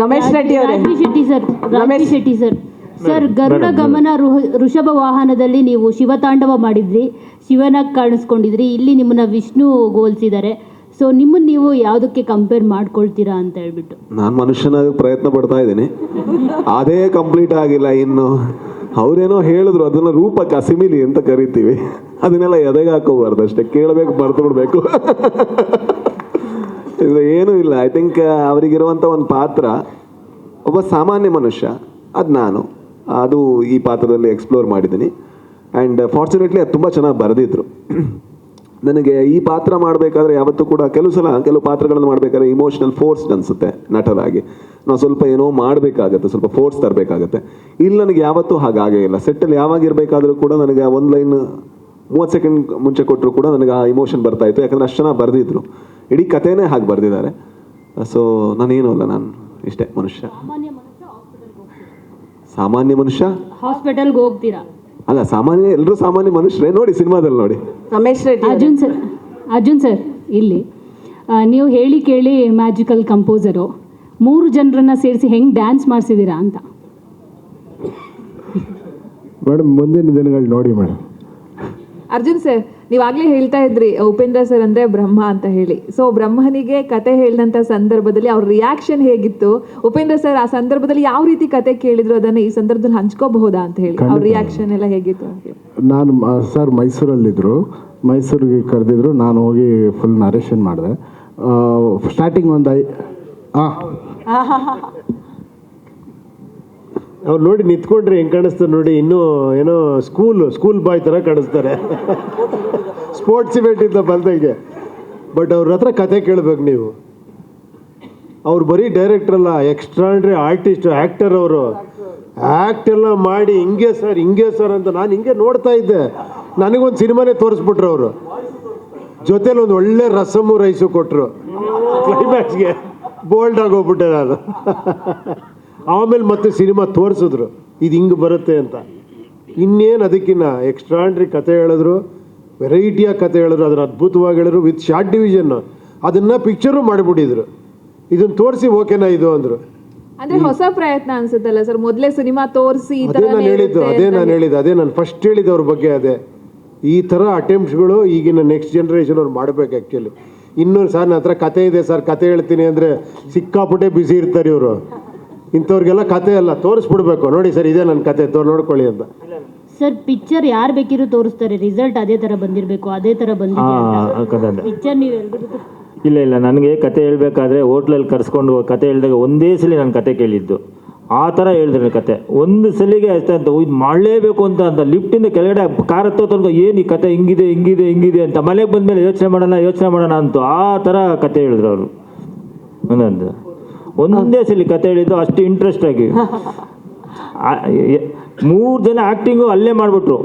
ರಮೇಶ್ ರೆಡ್ಡಿ ಅವರೇ. Ramesh Shetty sir Ramesh Shetty sir. Sir Garuda Gamana Rishabha ವಾಹನದಲ್ಲಿ ನೀವು ಶಿವತಾಂಡವ ಮಾಡಿದ್ರಿ ಶಿವನ ಕಾಣಿಸ್ಕೊಂಡಿದ್ರಿ ಇಲ್ಲಿ ನಿಮ್ಮನ್ನ ವಿಷ್ಣು ಗೋಲ್ಸಿದ್ದಾರೆ ಸೊ ನಿಮ್ಮನ್ನ ನೀವು ಯಾವುದಕ್ಕೆ ಕಂಪೇರ್ ಮಾಡ್ಕೊಳ್ತೀರಾ ಅಂತ ಹೇಳ್ಬಿಟ್ಟು. ನಾನು ಮನುಷ್ಯನಾಗ ಪ್ರಯತ್ನ ಪಡ್ತಾ ಇದ್ದೀನಿ. ಅದೇ ಕಂಪ್ಲೀಟ್ ಆಗಿಲ್ಲ ಇನ್ನು. ಅವರೇನೋ ಹೇಳಿದ್ರು ಅದನ್ನ ರೂಪಕ್ಕೆ ಅಸಿಮಿಲಿ ಅಂತ ಕರಿತೀವಿ. ಅದನ್ನೆಲ್ಲ ಎದೆಗೆ ಹಾಕೋಬಾರ್ದು ಅಷ್ಟೇ. ಕೇಳಬೇಕು ಬರ್ತು ಬಿಡ್ಬೇಕು. ಇದು ಏನೂ ಇಲ್ಲ. ಐ ಥಿಂಕ್ ಅವರಿಗಿರುವಂಥ ಒಂದು ಪಾತ್ರ ಒಬ್ಬ ಸಾಮಾನ್ಯ ಮನುಷ್ಯ ಅದು ನಾನು. ಅದು ಈ ಪಾತ್ರದಲ್ಲಿ ಎಕ್ಸ್ಪ್ಲೋರ್ ಮಾಡಿದ್ದೀನಿ. ಆ್ಯಂಡ್ ಫಾರ್ಚುನೇಟ್ಲಿ ಅದು ತುಂಬ ಚೆನ್ನಾಗಿ ಬರೆದಿದ್ರು. ನನಗೆ ಈ ಪಾತ್ರ ಮಾಡಬೇಕಾದ್ರೆ ಯಾವತ್ತೂ ಕೂಡ ಕೆಲವು ಸಲ ಕೆಲವು ಪಾತ್ರಗಳನ್ನು ಮಾಡಬೇಕಾದ್ರೆ ಇಮೋಷನಲ್ ಫೋರ್ಸ್ ಅನಿಸುತ್ತೆ ನಟರಾಗಿ. ನಾವು ಸ್ವಲ್ಪ ಏನೋ ಮಾಡಬೇಕಾಗತ್ತೆ, ಸ್ವಲ್ಪ ಫೋರ್ಸ್ ತರಬೇಕಾಗತ್ತೆ. ಇಲ್ಲಿ ನನಗೆ ಯಾವತ್ತೂ ಹಾಗಾಗೇ ಇಲ್ಲ. ಸೆಟ್ಟಲ್ಲಿ ಯಾವಾಗ ಇರಬೇಕಾದ್ರೂ ಕೂಡ ನನಗೆ ಒಂದು ಲೈನ್ ಮೂವತ್ತು ಸೆಕೆಂಡ್ ಮುಂಚೆ ಕೊಟ್ಟರು ಕೂಡ ನನಗೆ ಆ ಇಮೋಷನ್ ಬರ್ತಾಯಿತ್ತು ಯಾಕಂದ್ರೆ ಅಷ್ಟು ಚೆನ್ನಾಗಿ ಬರೆದಿದ್ರು. ಇಡೀ ಕಥೆನೇ ಹಾಗೆ ಬರೆದಿದ್ದಾರೆ. ಸೊ ನಾನೇನು ಅಲ್ಲ, ನಾನು ಇಷ್ಟೇ ಮನುಷ್ಯ. ಸಾಮಾನ್ಯ ಮನುಷ್ಯ? ಹಾಸ್ಪಿಟಲ್ಗೆ ಹೋಗ್ತೀರಾ? ಅಲ್ಲ ಸಾಮಾನ್ಯ ಎಲ್ಲರೂ ಸಾಮಾನ್ಯ ಮನುಷ್ಯರೇ ನೋಡಿ ಸಿನಿಮಾದಲ್ಲಿ ನೋಡಿ. ರಮೇಶ್ ರೆಡ್ಡಿ ಅರ್ಜುನ್ ಸರ್ ಅರ್ಜುನ್ ಸರ್ ಇಲ್ಲಿ. ಆ, ನೀವು ಹೇಳಿ ಕೇಳಿ ಮ್ಯಾಜಿಕಲ್ ಕಂಪೋಸರು ಮೂರು ಜನರನ್ನ ಸೇರಿಸಿ ಹೆಂಗೆ ಡ್ಯಾನ್ಸ್ ಮಾಡಿಸಿದ್ದೀರಾ ಅಂತ. ಮೇಡಮ್ ಮುಂದಿನ ದಿನಗಳು ನೋಡಿ ಮೇಡಮ್. ಅರ್ಜುನ್ ಸರ್ ನೀವಾಗಲೇ ಹೇಳ್ತಾ ಇದ್ರಿ ಉಪೇಂದ್ರ ಸರ್ ಅಂದ್ರೆ ಬ್ರಹ್ಮ ಅಂತ ಹೇಳಿ. ಸೊ ಬ್ರಹ್ಮನಿಗೆ ಕತೆ ಹೇಳಿದಂತ ಸಂದರ್ಭದಲ್ಲಿ ಅವ್ರ ರಿಯಾಕ್ಷನ್ ಹೇಗಿತ್ತು? ಉಪೇಂದ್ರ ಸರ್ ಆ ಸಂದರ್ಭದಲ್ಲಿ ಯಾವ ರೀತಿ ಕತೆ ಕೇಳಿದ್ರು? ಅದನ್ನ ಈ ಸಂದರ್ಭದಲ್ಲಿ ಹಂಚ್ಕೋಬಹುದಾ ಅಂತ ಹೇಳಿ. ಅವ್ರ ರಿಯಾಕ್ಷನ್ ಎಲ್ಲ ಹೇಗಿತ್ತು ನಾನು ಸರ್ ಮೈಸೂರಲ್ಲಿದ್ದರು ಮೈಸೂರಿಗೆ ಕರೆದಿದ್ರು. ನಾನು ಹೋಗಿ ಫುಲ್ ನರೇಷನ್ ಮಾಡಿದೆ. ಸ್ಟಾರ್ಟಿಂಗ್ ಒಂದು ಐ ಹಾಂ ಅವ್ರು ನೋಡಿ ನಿಂತ್ಕೊಂಡ್ರೆ ಹೆಂಗೆ ಕಾಣಿಸ್ತಾರೆ ನೋಡಿ, ಇನ್ನೂ ಏನೋ ಸ್ಕೂಲ್ ಸ್ಕೂಲ್ ಬಾಯ್ ಥರ ಕಾಣಿಸ್ತಾರೆ. ಸ್ಪೋರ್ಟ್ಸ್ ಇಂದ ಬಂದಂಗೆ. ಬಟ್ ಅವ್ರ ಹತ್ರ ಕತೆ ಕೇಳಬೇಕು ನೀವು. ಅವ್ರು ಬರೀ ಡೈರೆಕ್ಟರ್ ಅಲ್ಲ ಎಕ್ಸ್ಟ್ರಾಂಡ್ರಿ ಆರ್ಟಿಸ್ಟ್ ಆ್ಯಕ್ಟರ್ ಅವರು. ಆ್ಯಕ್ಟ್ ಎಲ್ಲ ಮಾಡಿ, ಹಿಂಗೆ ಸರ್ ಹಿಂಗೆ ಸರ್ ಅಂತ ನಾನು ಹಿಂಗೆ ನೋಡ್ತಾ ಇದ್ದೆ. ನನಗೊಂದು ಸಿನಿಮಾನೇ ತೋರಿಸ್ಬಿಟ್ರು ಅವರು. ಜೊತೇಲಿ ಒಂದು ಒಳ್ಳೆ ರಸಮು ರೈಸು ಕೊಟ್ಟರು ಕ್ಲೈಮ್ಯಾಕ್ಸ್ಗೆ ಬೋಲ್ಡ್ ಆಗೋಗ್ಬಿಟ್ಟೆ ನಾನು. ಆಮೇಲೆ ಮತ್ತೆ ಸಿನಿಮಾ ತೋರಿಸಿದ್ರು ಇದು ಹಿಂಗೆ ಬರುತ್ತೆ ಅಂತ. ಇನ್ನೇನು ಅದಕ್ಕಿನ್ನ ಎಕ್ಸ್ಟ್ರಾಂಡ್ರಿ ಕತೆ ಹೇಳಿದ್ರು ವೆರೈಟಿಯಾಗಿ ಕತೆ ಹೇಳಿದ್ರು ಅದನ್ನು ಅದ್ಭುತವಾಗಿ ಹೇಳಿದ್ರು ವಿತ್ ಶಾರ್ಟ್ ಡಿವಿಷನ್ ಅದನ್ನು ಪಿಕ್ಚರು ಮಾಡಿಬಿಟ್ಟಿದ್ರು. ಇದನ್ನು ತೋರಿಸಿ ಓಕೆನಾ ಇದು ಅಂದರು. ಅಂದ್ರೆ ಹೊಸ ಪ್ರಯತ್ನ ಅನ್ಸುತ್ತಲ್ಲ ಸರ್ ಮೊದಲೇ ಸಿನಿಮಾ ತೋರಿಸಿ ಈ ಅದೇ ನಾನು ಹೇಳಿದ್ದು ಅದೇ ನಾನು ಹೇಳಿದ್ದು ಅದೇ ನಾನು ಫಸ್ಟ್ ಹೇಳಿದ್ದು ಅವ್ರ ಬಗ್ಗೆ ಅದೇ. ಈ ಥರ ಅಟೆಂಪ್ಟ್ಸ್ಗಳು ಈಗಿನ ನೆಕ್ಸ್ಟ್ ಜನ್ರೇಷನ್ ಅವ್ರು ಮಾಡಬೇಕು ಆ್ಯಕ್ಚುಲಿ ಇನ್ನೂ ಸರ್ ನನ್ನ ಹತ್ರ ಕತೆ ಇದೆ ಸರ್ ಕತೆ ಹೇಳ್ತೀನಿ ಅಂದರೆ ಸಿಕ್ಕಾಪಟ್ಟೆ ಬ್ಯುಸಿ ಇರ್ತಾರೆ ಇವರು. ಇಂಥವ್ರಿಗೆಲ್ಲ ಕತೆ ಅಲ್ಲ ತೋರಿಸ್ಬಿಡ್ಬೇಕು. ನೋಡಿ ಸರ್ ಇದೇ ನನ್ನ ಕತೆ ತೋರ್ ನೋಡ್ಕೊಳ್ಳಿ ಅಂತ. ಸರ್ ಪಿಕ್ಚರ್ ಯಾರು ಬೇಕಿದ್ರು ತೋರಿಸ್ತಾರೆ. ರಿಸಲ್ಟ್ ಅದೇ ತರ ಬಂದಿರಬೇಕು ಅದೇ ತರ ಬಂದಿದೆ ಪಿಕ್ಚರ್ ನೀವು ಎಲ್ರಿಗೂ ಇಲ್ಲ ಇಲ್ಲ ನನಗೆ ಕತೆ ಹೇಳ್ಬೇಕಾದ್ರೆ ಹೋಟ್ಲಲ್ಲಿ ಕರ್ಸ್ಕೊಂಡು ಹೋಗಿ ಕತೆ ಹೇಳಿದಾಗ ಒಂದೇ ಸಲ ನಾನು ಕತೆ ಕೇಳಿದ್ದು. ಆ ಥರ ಹೇಳಿದ್ರು ಕತೆ. ಒಂದು ಸಲಿಗೆ ಅಷ್ಟೇ ಅಂತ ಇದು ಮಾಡಲೇಬೇಕು ಅಂತ ಅಂತ ಲಿಫ್ಟಿಂದ ಕೆಳಗಡೆ ಕಾರ್ ಹತ್ತೋ ತನಕ ಏನು ಈ ಕತೆ ಹಿಂಗಿದೆ ಹಿಂಗಿದೆ ಹಿಂಗಿದೆ ಅಂತ ಮನೆಗೆ ಬಂದಮೇಲೆ ಯೋಚನೆ ಮಾಡೋಣ ಯೋಚನೆ ಮಾಡೋಣ ಅಂತ ಆ ಥರ ಕತೆ ಹೇಳಿದ್ರು ಅವರು. ಒಂದೊಂದು. ಒಂದೇ ಸಲ ಕತೆ ಹೇಳಿದ್ದು ಅಷ್ಟು ಇಂಟ್ರೆಸ್ಟ್ ಆಗಿ. ಮೂರು ಜನ ಆಕ್ಟಿಂಗು ಅಲ್ಲೇ ಮಾಡಿಬಿಟ್ರು.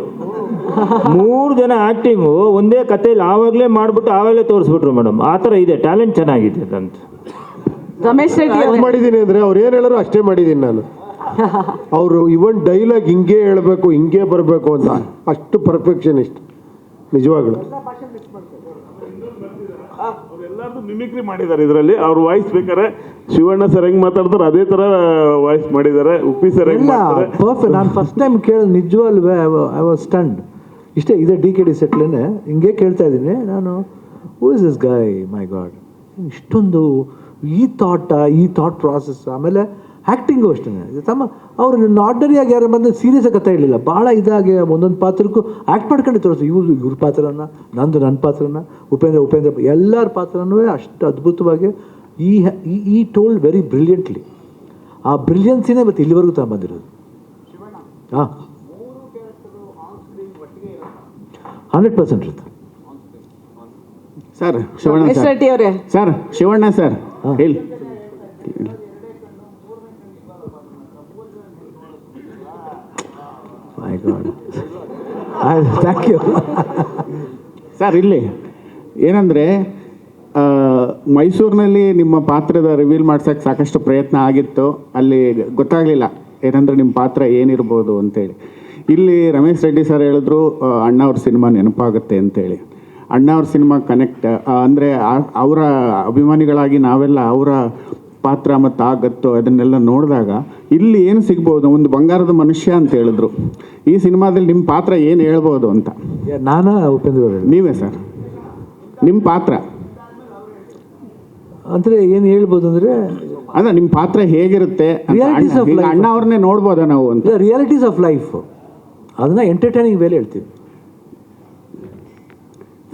ಮೂರು ಜನ ಆಕ್ಟಿಂಗು ಒಂದೇ ಕಥೆಯಲ್ಲಿ ಆವಾಗಲೇ ಮಾಡಿಬಿಟ್ಟು ಆವಾಗಲೇ ತೋರಿಸ್ಬಿಟ್ರು ಮೇಡಮ್. ಆ ಥರ ಇದೆ ಟ್ಯಾಲೆಂಟ್ ಚೆನ್ನಾಗಿದೆ ಅಂತ ರಮೇಶ್ ರೆಡ್ಡಿ ಮಾಡಿದ್ದೀನಿ ಅಂದರೆ ಅವ್ರು ಏನು ಹೇಳೋರು ಅಷ್ಟೇ ಮಾಡಿದ್ದೀನಿ ನಾನು. ಅವರು ಇವನ್ ಡೈಲಾಗ್ ಹಿಂಗೆ ಹೇಳಬೇಕು ಹಿಂಗೆ ಬರಬೇಕು ಅಂತ. ಅಷ್ಟು ಪರ್ಫೆಕ್ಷನಿಸ್ಟ್ ನಿಜವಾಗ್ಲು. ಎಲ್ಲಾರ್ದು ಮಿಮಿಕ್ರಿ ಮಾಡಿದ್ದಾರೆ ಇದರಲ್ಲಿ. ಅವ್ರ ವಾಯ್ಸ್ ಬೇಕಾದ್ರೆ ಶಿವಣ್ಣ ಸರ್ ಹೆಂಗ್ ಮಾತಾಡ್ತಾರೆ ಅದೇ ತರ ವಾಯ್ಸ್ ಮಾಡಿದ್ದಾರೆ. ಉಪ್ಪಿ ಸರ್ ಹೆಂಗ್ ಇಲ್ಲ ಮಾಡ್ತಾರೆ? ಪರ್ಫೆಕ್ಟ್ ನಾನು ಫಸ್ಟ್ ಟೈಮ್ ಕೇಳಿದ ನಿಜವಾಗ್ಲೂ ಐ ವಾಸ್ ಸ್ಟಂಡ್ ಇಷ್ಟೇ ಇದೆ ಡಿ ಕೆ ಡಿ ಸೆಟ್ಲೇನೆ ಹಿಂಗೆ ಕೇಳ್ತಾ ಇದ್ದೀನಿ. ನಾನು who is is guy my god ಇಷ್ಟೊಂದು ಈ ಥಾಟ ಈ ಥಾಟ್ ಪ್ರಾಸೆಸ್ ಆಮೇಲೆ ಆ್ಯಕ್ಟಿಂಗು ಅಷ್ಟೇ ತಮ್ಮ ಅವ್ರು ಆರ್ಡರಿಯಾಗಿ ಯಾರು ಬಂದ್ರೆ ಸೀರಿಯಸ್ ಕಥೆ ಹೇಳಿಲ್ಲ. ಭಾಳ ಇದಾಗಿ ಒಂದೊಂದು ಪಾತ್ರಕ್ಕೂ ಆ್ಯಕ್ಟ್ ಮಾಡ್ಕೊಂಡು ತೋರಿಸ್ತು ಇವ್ರು ಇವ್ರ ಪಾತ್ರನ ನಂದು ನನ್ನ ಪಾತ್ರನ ಉಪೇಂದ್ರ ಉಪೇಂದ್ರ ಎಲ್ಲರ ಪಾತ್ರನೂ ಅಷ್ಟು ಅದ್ಭುತವಾಗಿ ಈ ಈ ಟೋಲ್ಡ್ ವೆರಿ ಬ್ರಿಲಿಯಂಟ್ಲಿ ಆ ಬ್ರಿಲಿಯನ್ಸಿನೇ ಮತ್ತೆ ಇಲ್ಲಿವರೆಗೂ ತಗೊಂಬಂದಿರೋದು ಹಾಂ. ಹಂಡ್ರೆಡ್ ಪರ್ಸೆಂಟ್ ಇರುತ್ತೆ? ಸರ್ ಶಿವಣ್ಣ ಸರ್ ರೆಡ್ಡಿ ಅವರೇ. ಸರ್ ಶಿವಣ್ಣ ಸರ್ ಹೇಳಿ. My God thank you sir ಇಲ್ಲಿ ಏನಂದರೆ ಮೈಸೂರಿನಲ್ಲಿ ನಿಮ್ಮ ಪಾತ್ರದ ರಿವೀಲ್ ಮಾಡ್ಸೋಕ್ಕೆ ಸಾಕಷ್ಟು ಪ್ರಯತ್ನ ಆಗಿತ್ತು. ಅಲ್ಲಿ ಗೊತ್ತಾಗಲಿಲ್ಲ ಏನಂದ್ರೆ ನಿಮ್ಮ ಪಾತ್ರ ಏನಿರ್ಬೋದು ಅಂತೇಳಿ. ಇಲ್ಲಿ ರಮೇಶ್ ರೆಡ್ಡಿ ಸರ್ ಹೇಳಿದ್ರು ಅಣ್ಣವ್ರ ಅಣ್ಣ ಅವ್ರ ಸಿನಿಮಾ ನೆನಪಾಗುತ್ತೆ ಅಂತೇಳಿ. ಅಣ್ಣ ಅವ್ರ ಸಿನಿಮಾ ಕನೆಕ್ಟ್ ಅಂದರೆ ಅವರ ಅಭಿಮಾನಿಗಳಾಗಿ ನಾವೆಲ್ಲ ಅವರ ಪಾತ್ರ ಮತ್ತು ಆ ಗತ್ತು ಅದನ್ನೆಲ್ಲ ನೋಡಿದಾಗ ಇಲ್ಲಿ ಏನು ಸಿಗ್ಬೋದು? ಒಂದು ಬಂಗಾರದ ಮನುಷ್ಯ ಅಂತ ಹೇಳಿದ್ರು. ಈ ಸಿನಿಮಾದಲ್ಲಿ ನಿಮ್ಮ ಪಾತ್ರ ಏನು ಹೇಳ್ಬೋದು ಅಂತ? ನಾನಾ ಉಪೇಂದ್ರ ನೀವೇ ಸರ್ ನಿಮ್ಮ ಪಾತ್ರ. ಅಂದರೆ ಏನು ಹೇಳ್ಬೋದು ಅಂದರೆ ಅಲ್ಲ ನಿಮ್ಮ ಪಾತ್ರ ಹೇಗಿರುತ್ತೆ ರಿಯಾಲಿಟೀಸ್ ಆಫ್ of ಅಣ್ಣ ಅವ್ರನ್ನೇ ನೋಡ್ಬೋದಾ ನಾವು ಅಂತ? ರಿಯಾಲಿಟೀಸ್ ಆಫ್ ಲೈಫ್ ಅದನ್ನ ಎಂಟರ್ಟೈನಿಂಗ್ ಮೇಲೆ ಹೇಳ್ತೀವಿ.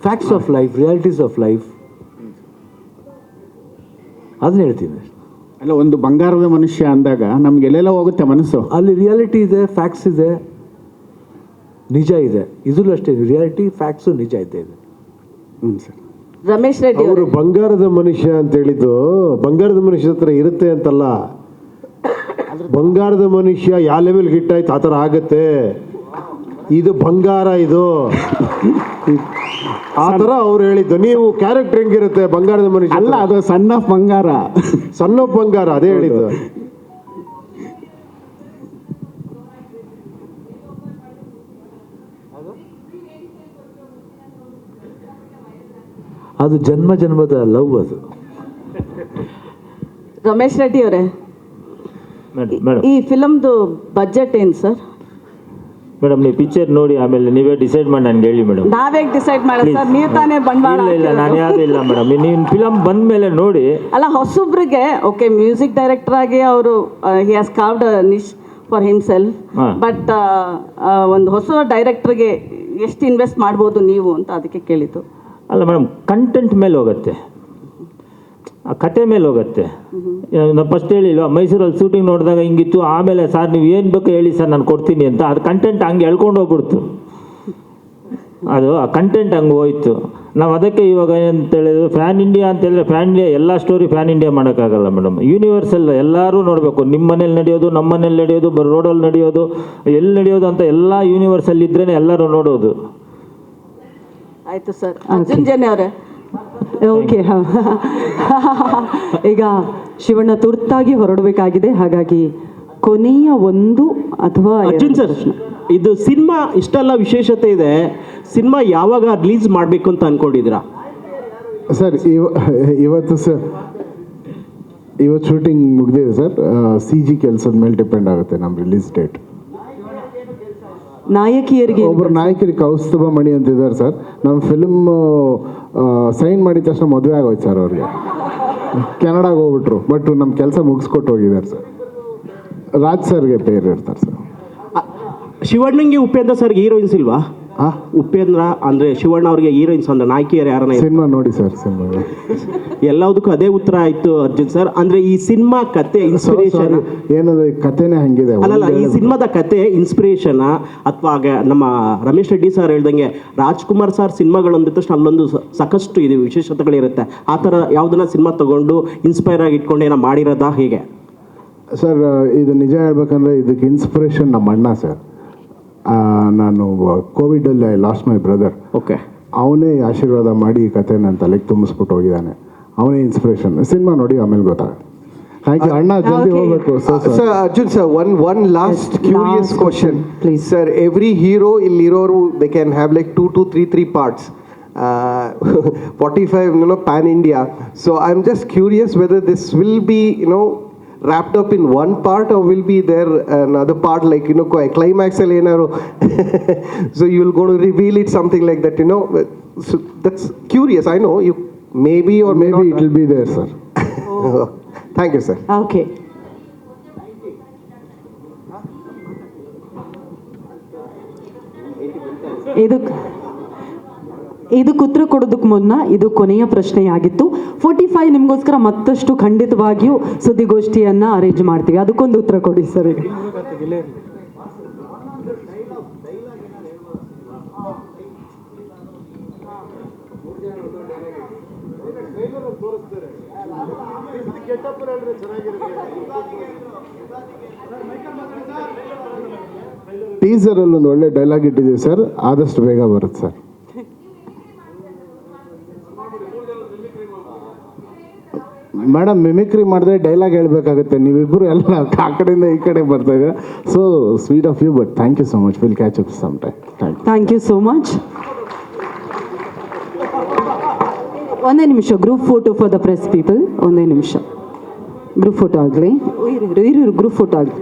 Facts of life realities of life ಅದನ್ನ ಹೇಳ್ತೀನಿ ಅಲ್ಲ ಒಂದು ಬಂಗಾರದ ಮನುಷ್ಯ ಅಂದಾಗ ನಮ್ಗೆ ಎಲ್ಲೆಲ್ಲ ಹೋಗುತ್ತೆ ಮನಸ್ಸು? ಅಲ್ಲಿ ರಿಯಾಲಿಟಿ ಇದೆ ಫ್ಯಾಕ್ಟ್ಸ್ ಇದೆ ನಿಜ ಇದೆ. ಇದರಲ್ಲೂ ಅಷ್ಟೇ ರಿಯಾಲಿಟಿ ಫ್ಯಾಕ್ಟ್ಸು ನಿಜ ಇದ್ದೇ ಇದೆ. ಹ್ಞೂ ಸರ್. ರಮೇಶ್ ರೆಡ್ಡಿ ಅವರು ಬಂಗಾರದ ಮನುಷ್ಯ ಅಂತ ಹೇಳಿದ್ದು ಬಂಗಾರದ ಮನುಷ್ಯ ಹತ್ರ ಇರುತ್ತೆ ಅಂತಲ್ಲ. ಬಂಗಾರದ ಮನುಷ್ಯ ಯಾವ ಲೆವೆಲ್ ಹಿಟ್ ಆಯ್ತು ಆ ಥರ ಆಗತ್ತೆ. ಇದು ಬಂಗಾರ ಇದು. ಆ ಥರ ಅವ್ರು ಹೇಳಿದ್ದು. ನೀವು ಕ್ಯಾರೆಕ್ಟರ್ ಹೆಂಗಿರುತ್ತೆ ಬಂಗಾರದ ಮನುಷ್ಯ ಅಲ್ಲ ಅದು ಸಣ್ಣ ಬಂಗಾರ. ಸಣ್ಣ ಬಂಗಾರ ಅದೇ ಹೇಳಿದ್ದು. ಅದು ಜನ್ಮ ಜನ್ಮದ ಲವ್ ಅದು. ರಮೇಶ್ ರೆಡ್ಡಿ ಅವರೇ? ಈ ಫಿಲಮ್ದು ಬಜೆಟ್ ಏನು ಸರ್ ಮೇಡಮ್ ನೀವು ಪಿಕ್ಚರ್ ನೋಡಿ ಆಮೇಲೆ ನೀವೇ ಡಿಸೈಡ್ ಮಾಡಿ ನನಗೆ ಹೇಳಿ ಮೇಡಮ್ ನಾವೇ ಡಿಸೈಡ್ ಮಾಡೋದು ಸರ್ ನೀವು ತಾನೇ ಬಂಡವಾಳ ಇಲ್ಲ ಇಲ್ಲ ನಾನು ಯಾವುದೂ ಇಲ್ಲ ಮೇಡಮ್ ನೀವು ಫಿಲಮ್ ಬಂದ ಮೇಲೆ ನೋಡಿ. ಅಲ್ಲ ಹೊಸಬ್ರಿಗೆ ಓಕೆ ಮ್ಯೂಸಿಕ್ ಡೈರೆಕ್ಟರ್ ಆಗಿ ಅವರು he has carved niche for himself. But ಒಂದು ಹೊಸ ಡೈರೆಕ್ಟರ್ಗೆ ಎಷ್ಟು ಇನ್ವೆಸ್ಟ್ ಮಾಡ್ಬೋದು ನೀವು ಅಂತ ಅದಕ್ಕೆ ಕೇಳಿದ್ದು. ಅಲ್ಲ ಮೇಡಮ್ ಕಂಟೆಂಟ್ ಮೇಲೆ ಹೋಗುತ್ತೆ. ಆ ಕತೆ ಮೇಲೆ ಹೋಗುತ್ತೆ. ನಾನು ಫಸ್ಟ್ ಹೇಳಿಲ್ವಾ ಮೈಸೂರಲ್ಲಿ ಶೂಟಿಂಗ್ ನೋಡಿದಾಗ ಹಿಂಗಿತ್ತು ಆಮೇಲೆ ಸರ್ ನೀವು ಏನು ಬೇಕು ಹೇಳಿ ಸರ್ ನಾನು ಕೊಡ್ತೀನಿ ಅಂತ ಅದು ಕಂಟೆಂಟ್ ಹಂಗೆ ಎಳ್ಕೊಂಡು ಹೋಗ್ಬಿಡ್ತು. ಅದು ಆ ಕಂಟೆಂಟ್ ಹಂಗೆ ಹೋಯ್ತು. ನಾವು ಅದಕ್ಕೆ ಇವಾಗ ಏನಂತ ಹೇಳಿದ್ರೆ ಫ್ಯಾನ್ ಇಂಡಿಯಾ ಅಂತ ಹೇಳಿದ್ರೆ ಫ್ಯಾನ್ ಇಂಡಿಯಾ ಎಲ್ಲ ಸ್ಟೋರಿ ಫ್ಯಾನ್ ಇಂಡಿಯಾ ಮಾಡೋಕ್ಕಾಗಲ್ಲ ಮೇಡಮ್. ಯೂನಿವರ್ಸಲ್ ಎಲ್ಲರೂ ನೋಡಬೇಕು ನಿಮ್ಮ ಮನೇಲಿ ನಡೆಯೋದು ನಮ್ಮ ಮನೇಲಿ ನಡೆಯೋದು ಬರೋ ರೋಡಲ್ಲಿ ನಡೆಯೋದು ಎಲ್ಲಿ ನಡೆಯೋದು ಅಂತ ಎಲ್ಲ ಯೂನಿವರ್ಸಲ್ಲಿ ಇದ್ರೇ ಎಲ್ಲರೂ ನೋಡೋದು. ಆಯ್ತು ಸರ್. ಅರ್ಜುನ್ ಜನ್ ಅವರೇ. ಓಕೆ ಈಗ ಶಿವಣ್ಣ ತುರ್ತಾಗಿ ಹೊರಡಬೇಕಾಗಿದೆ. ಹಾಗಾಗಿ ಕೊನೆಯ ಒಂದು ಅಥವಾ ಅರ್ಜುನ್ ಸರ್ ಇದು ಸಿನಿಮಾ ಇಷ್ಟೆಲ್ಲ ವಿಶೇಷತೆ ಇದೆ. ಸಿನಿಮಾ ಯಾವಾಗ ರಿಲೀಸ್ ಮಾಡಬೇಕು ಅಂತ ಅನ್ಕೊಂಡಿದ್ದೀರಾ? ಸರ್ ಇವ ಇವತ್ತು ಸರ್ ಇವತ್ತು ಶೂಟಿಂಗ್ ಮುಗಿದಿದೆ ಸರ್. ಸಿ ಜಿ ಕೆಲಸದ ಮೇಲೆ ಡಿಪೆಂಡ್ ಆಗುತ್ತೆ ನಮ್ಮ ರಿಲೀಸ್ ಡೇಟ್. ನಾಯಕಿಯರಿಗೆ ಒಬ್ಬರು ನಾಯಕಿಯರು ಕೌಸ್ತುಭ ಮಣಿ ಅಂತ ಇದ್ದಾರೆ ಸರ್. ನಮ್ಮ ಫಿಲ್ಮ್ ಸೈನ್ ಮಾಡಿದ ತಕ್ಷಣ ಮದುವೆ ಆಗೋಯ್ತು ಸರ್ ಅವ್ರಿಗೆ. ಕೆನಡಾಗೆ ಹೋಗ್ಬಿಟ್ರು ಬಟ್ ನಮ್ಮ ಕೆಲಸ ಮುಗಿಸ್ಕೊಟ್ಟು ಹೋಗಿದ್ದಾರೆ ಸರ್. ರಾಜ್ ಸರ್ಗೆ ಪೇರ್ ಇರ್ತಾರೆ ಸರ್ ಶಿವಣ್ಣಂಗೆ ಉಪೇಂದ್ರ ಸರ್ಗೆ ಹೀರೋಯಿನ್ಸ್ ಇಲ್ವಾ ಉಪೇಂದ್ರ ಅಂದ್ರೆ ಶಿವಣ್ಣ ಅವ್ರಿಗೆ ಹೀರೋಯಿನ್ಸ್ ಅಂದ್ರೆ ನಾಯಕಿಯರು ಯಾರನ್ನ ಸಿನಿಮಾ ನೋಡಿ ಸರ್ ಸಿನಿಮಾ. ಎಲ್ಲದಕ್ಕೂ ಅದೇ ಉತ್ತರ ಆಯ್ತು ಅರ್ಜುನ್ ಸರ್. ಅಂದ್ರೆ ಈ ಸಿನಿಮಾ ಕತೆ ಇನ್ಸ್ಪಿರೇಷನ್ ಏನಂದ್ರೆ ಈ ಕಥೆನೇ ಹಂಗಿದೆ. ಅಲ್ಲಲ್ಲ ಈ ಸಿನಿಮಾದ ಕತೆ ಇನ್ಸ್ಪಿರೇಷನ್ ಅಥವಾ ನಮ್ಮ ರಮೇಶ್ ರೆಡ್ಡಿ ಸರ್ ಹೇಳ್ದಂಗೆ ರಾಜ್ಕುಮಾರ್ ಸರ್ ಸಿನಿಮಾಗಳು ಅಂದ ತಕ್ಷಣ ಅಲ್ಲೊಂದು ಸಾಕಷ್ಟು ಇದು ವಿಶೇಷತೆಗಳಿರುತ್ತೆ. ಆ ಥರ ಯಾವುದನ್ನ ಸಿನಿಮಾ ತಗೊಂಡು ಇನ್ಸ್ಪೈರ್ ಆಗಿ ಇಟ್ಕೊಂಡು ಏನೋ ಮಾಡಿರೋದಾ ಹೀಗೆ? ಸರ್ ಇದು ನಿಜ ಹೇಳ್ಬೇಕಂದ್ರೆ ಇದಕ್ಕೆ ಇನ್ಸ್ಪಿರೇಷನ್ ನಮ್ಮ ಅಣ್ಣ ಸರ್. ನಾನು ಕೋವಿಡಲ್ಲಿ ಲಾಸ್ಟ್ ಮೈ ಬ್ರದರ್ ಓಕೆ ಅವನೇ ಆಶೀರ್ವಾದ ಮಾಡಿ ಈ ಕತೆ ನನ್ನ ತಲೆಗೆ ತುಂಬಿಸ್ಬಿಟ್ಟು ಹೋಗಿದ್ದಾನೆ. ಅವನೇ ಇನ್ಸ್ಪಿರೇಷನ್ ಸಿನಿಮಾ ನೋಡಿ ಆಮೇಲೆ ಗೊತ್ತಾಗುತ್ತೆ. Arjun sir one one last curious question please sir every hero ಇಲ್ಲಿರೋರು they can have like two two three three parts forty five you know pan India so I am just curious whether this will be you know wrapped up in one part or will be there another part like you know climax so you'll go to reveal it something like that you know? So that's curious i know. You maybe or maybe it will be there sir. Thank you sir. Okay. ಇದು ಇದಕ್ಕೆ ಉತ್ತರ ಕೊಡೋದಕ್ಕೆ ಮುನ್ನ ಇದು ಕೊನೆಯ ಪ್ರಶ್ನೆಯಾಗಿತ್ತು. Forty five ನಿಮಗೋಸ್ಕರ ಮತ್ತಷ್ಟು ಖಂಡಿತವಾಗಿಯೂ ಸುದ್ದಿಗೋಷ್ಠಿಯನ್ನು ಅರೇಂಜ್ ಮಾಡ್ತೀವಿ. ಅದಕ್ಕೊಂದು ಉತ್ತರ ಕೊಡಿ ಸರ್ ಈಗ. ಟೀಸರಲ್ಲಿ ಒಂದು ಒಳ್ಳೆ ಡೈಲಾಗ್ ಇಟ್ಟಿದ್ದೀವಿ ಸರ್ ಆದಷ್ಟು ಬೇಗ ಬರುತ್ತೆ ಸರ್ ಮೇಡಮ್ ಮಿಮಿಕ್ರಿ ಮಾಡಿದ್ರೆ ಡೈಲಾಗ್ ಹೇಳಬೇಕಾಗುತ್ತೆ. ನೀವಿಬ್ಬರು ಎಲ್ಲ ಆ ಕಡೆಯಿಂದ ಈ ಕಡೆ ಬರ್ತಾ ಇದ್ದೀರಾ. So sweet of you but thank you so much will catch up some time thank you so much ಒಂದೇ ನಿಮಿಷ group photo for the press people ಒಂದೇ ನಿಮಿಷ. ಗ್ರೂಪ್ ಫೋಟೋ ಆಗಲಿ. ಇರು ಗ್ರೂಪ್ ಫೋಟೋ ಆಗಲಿ.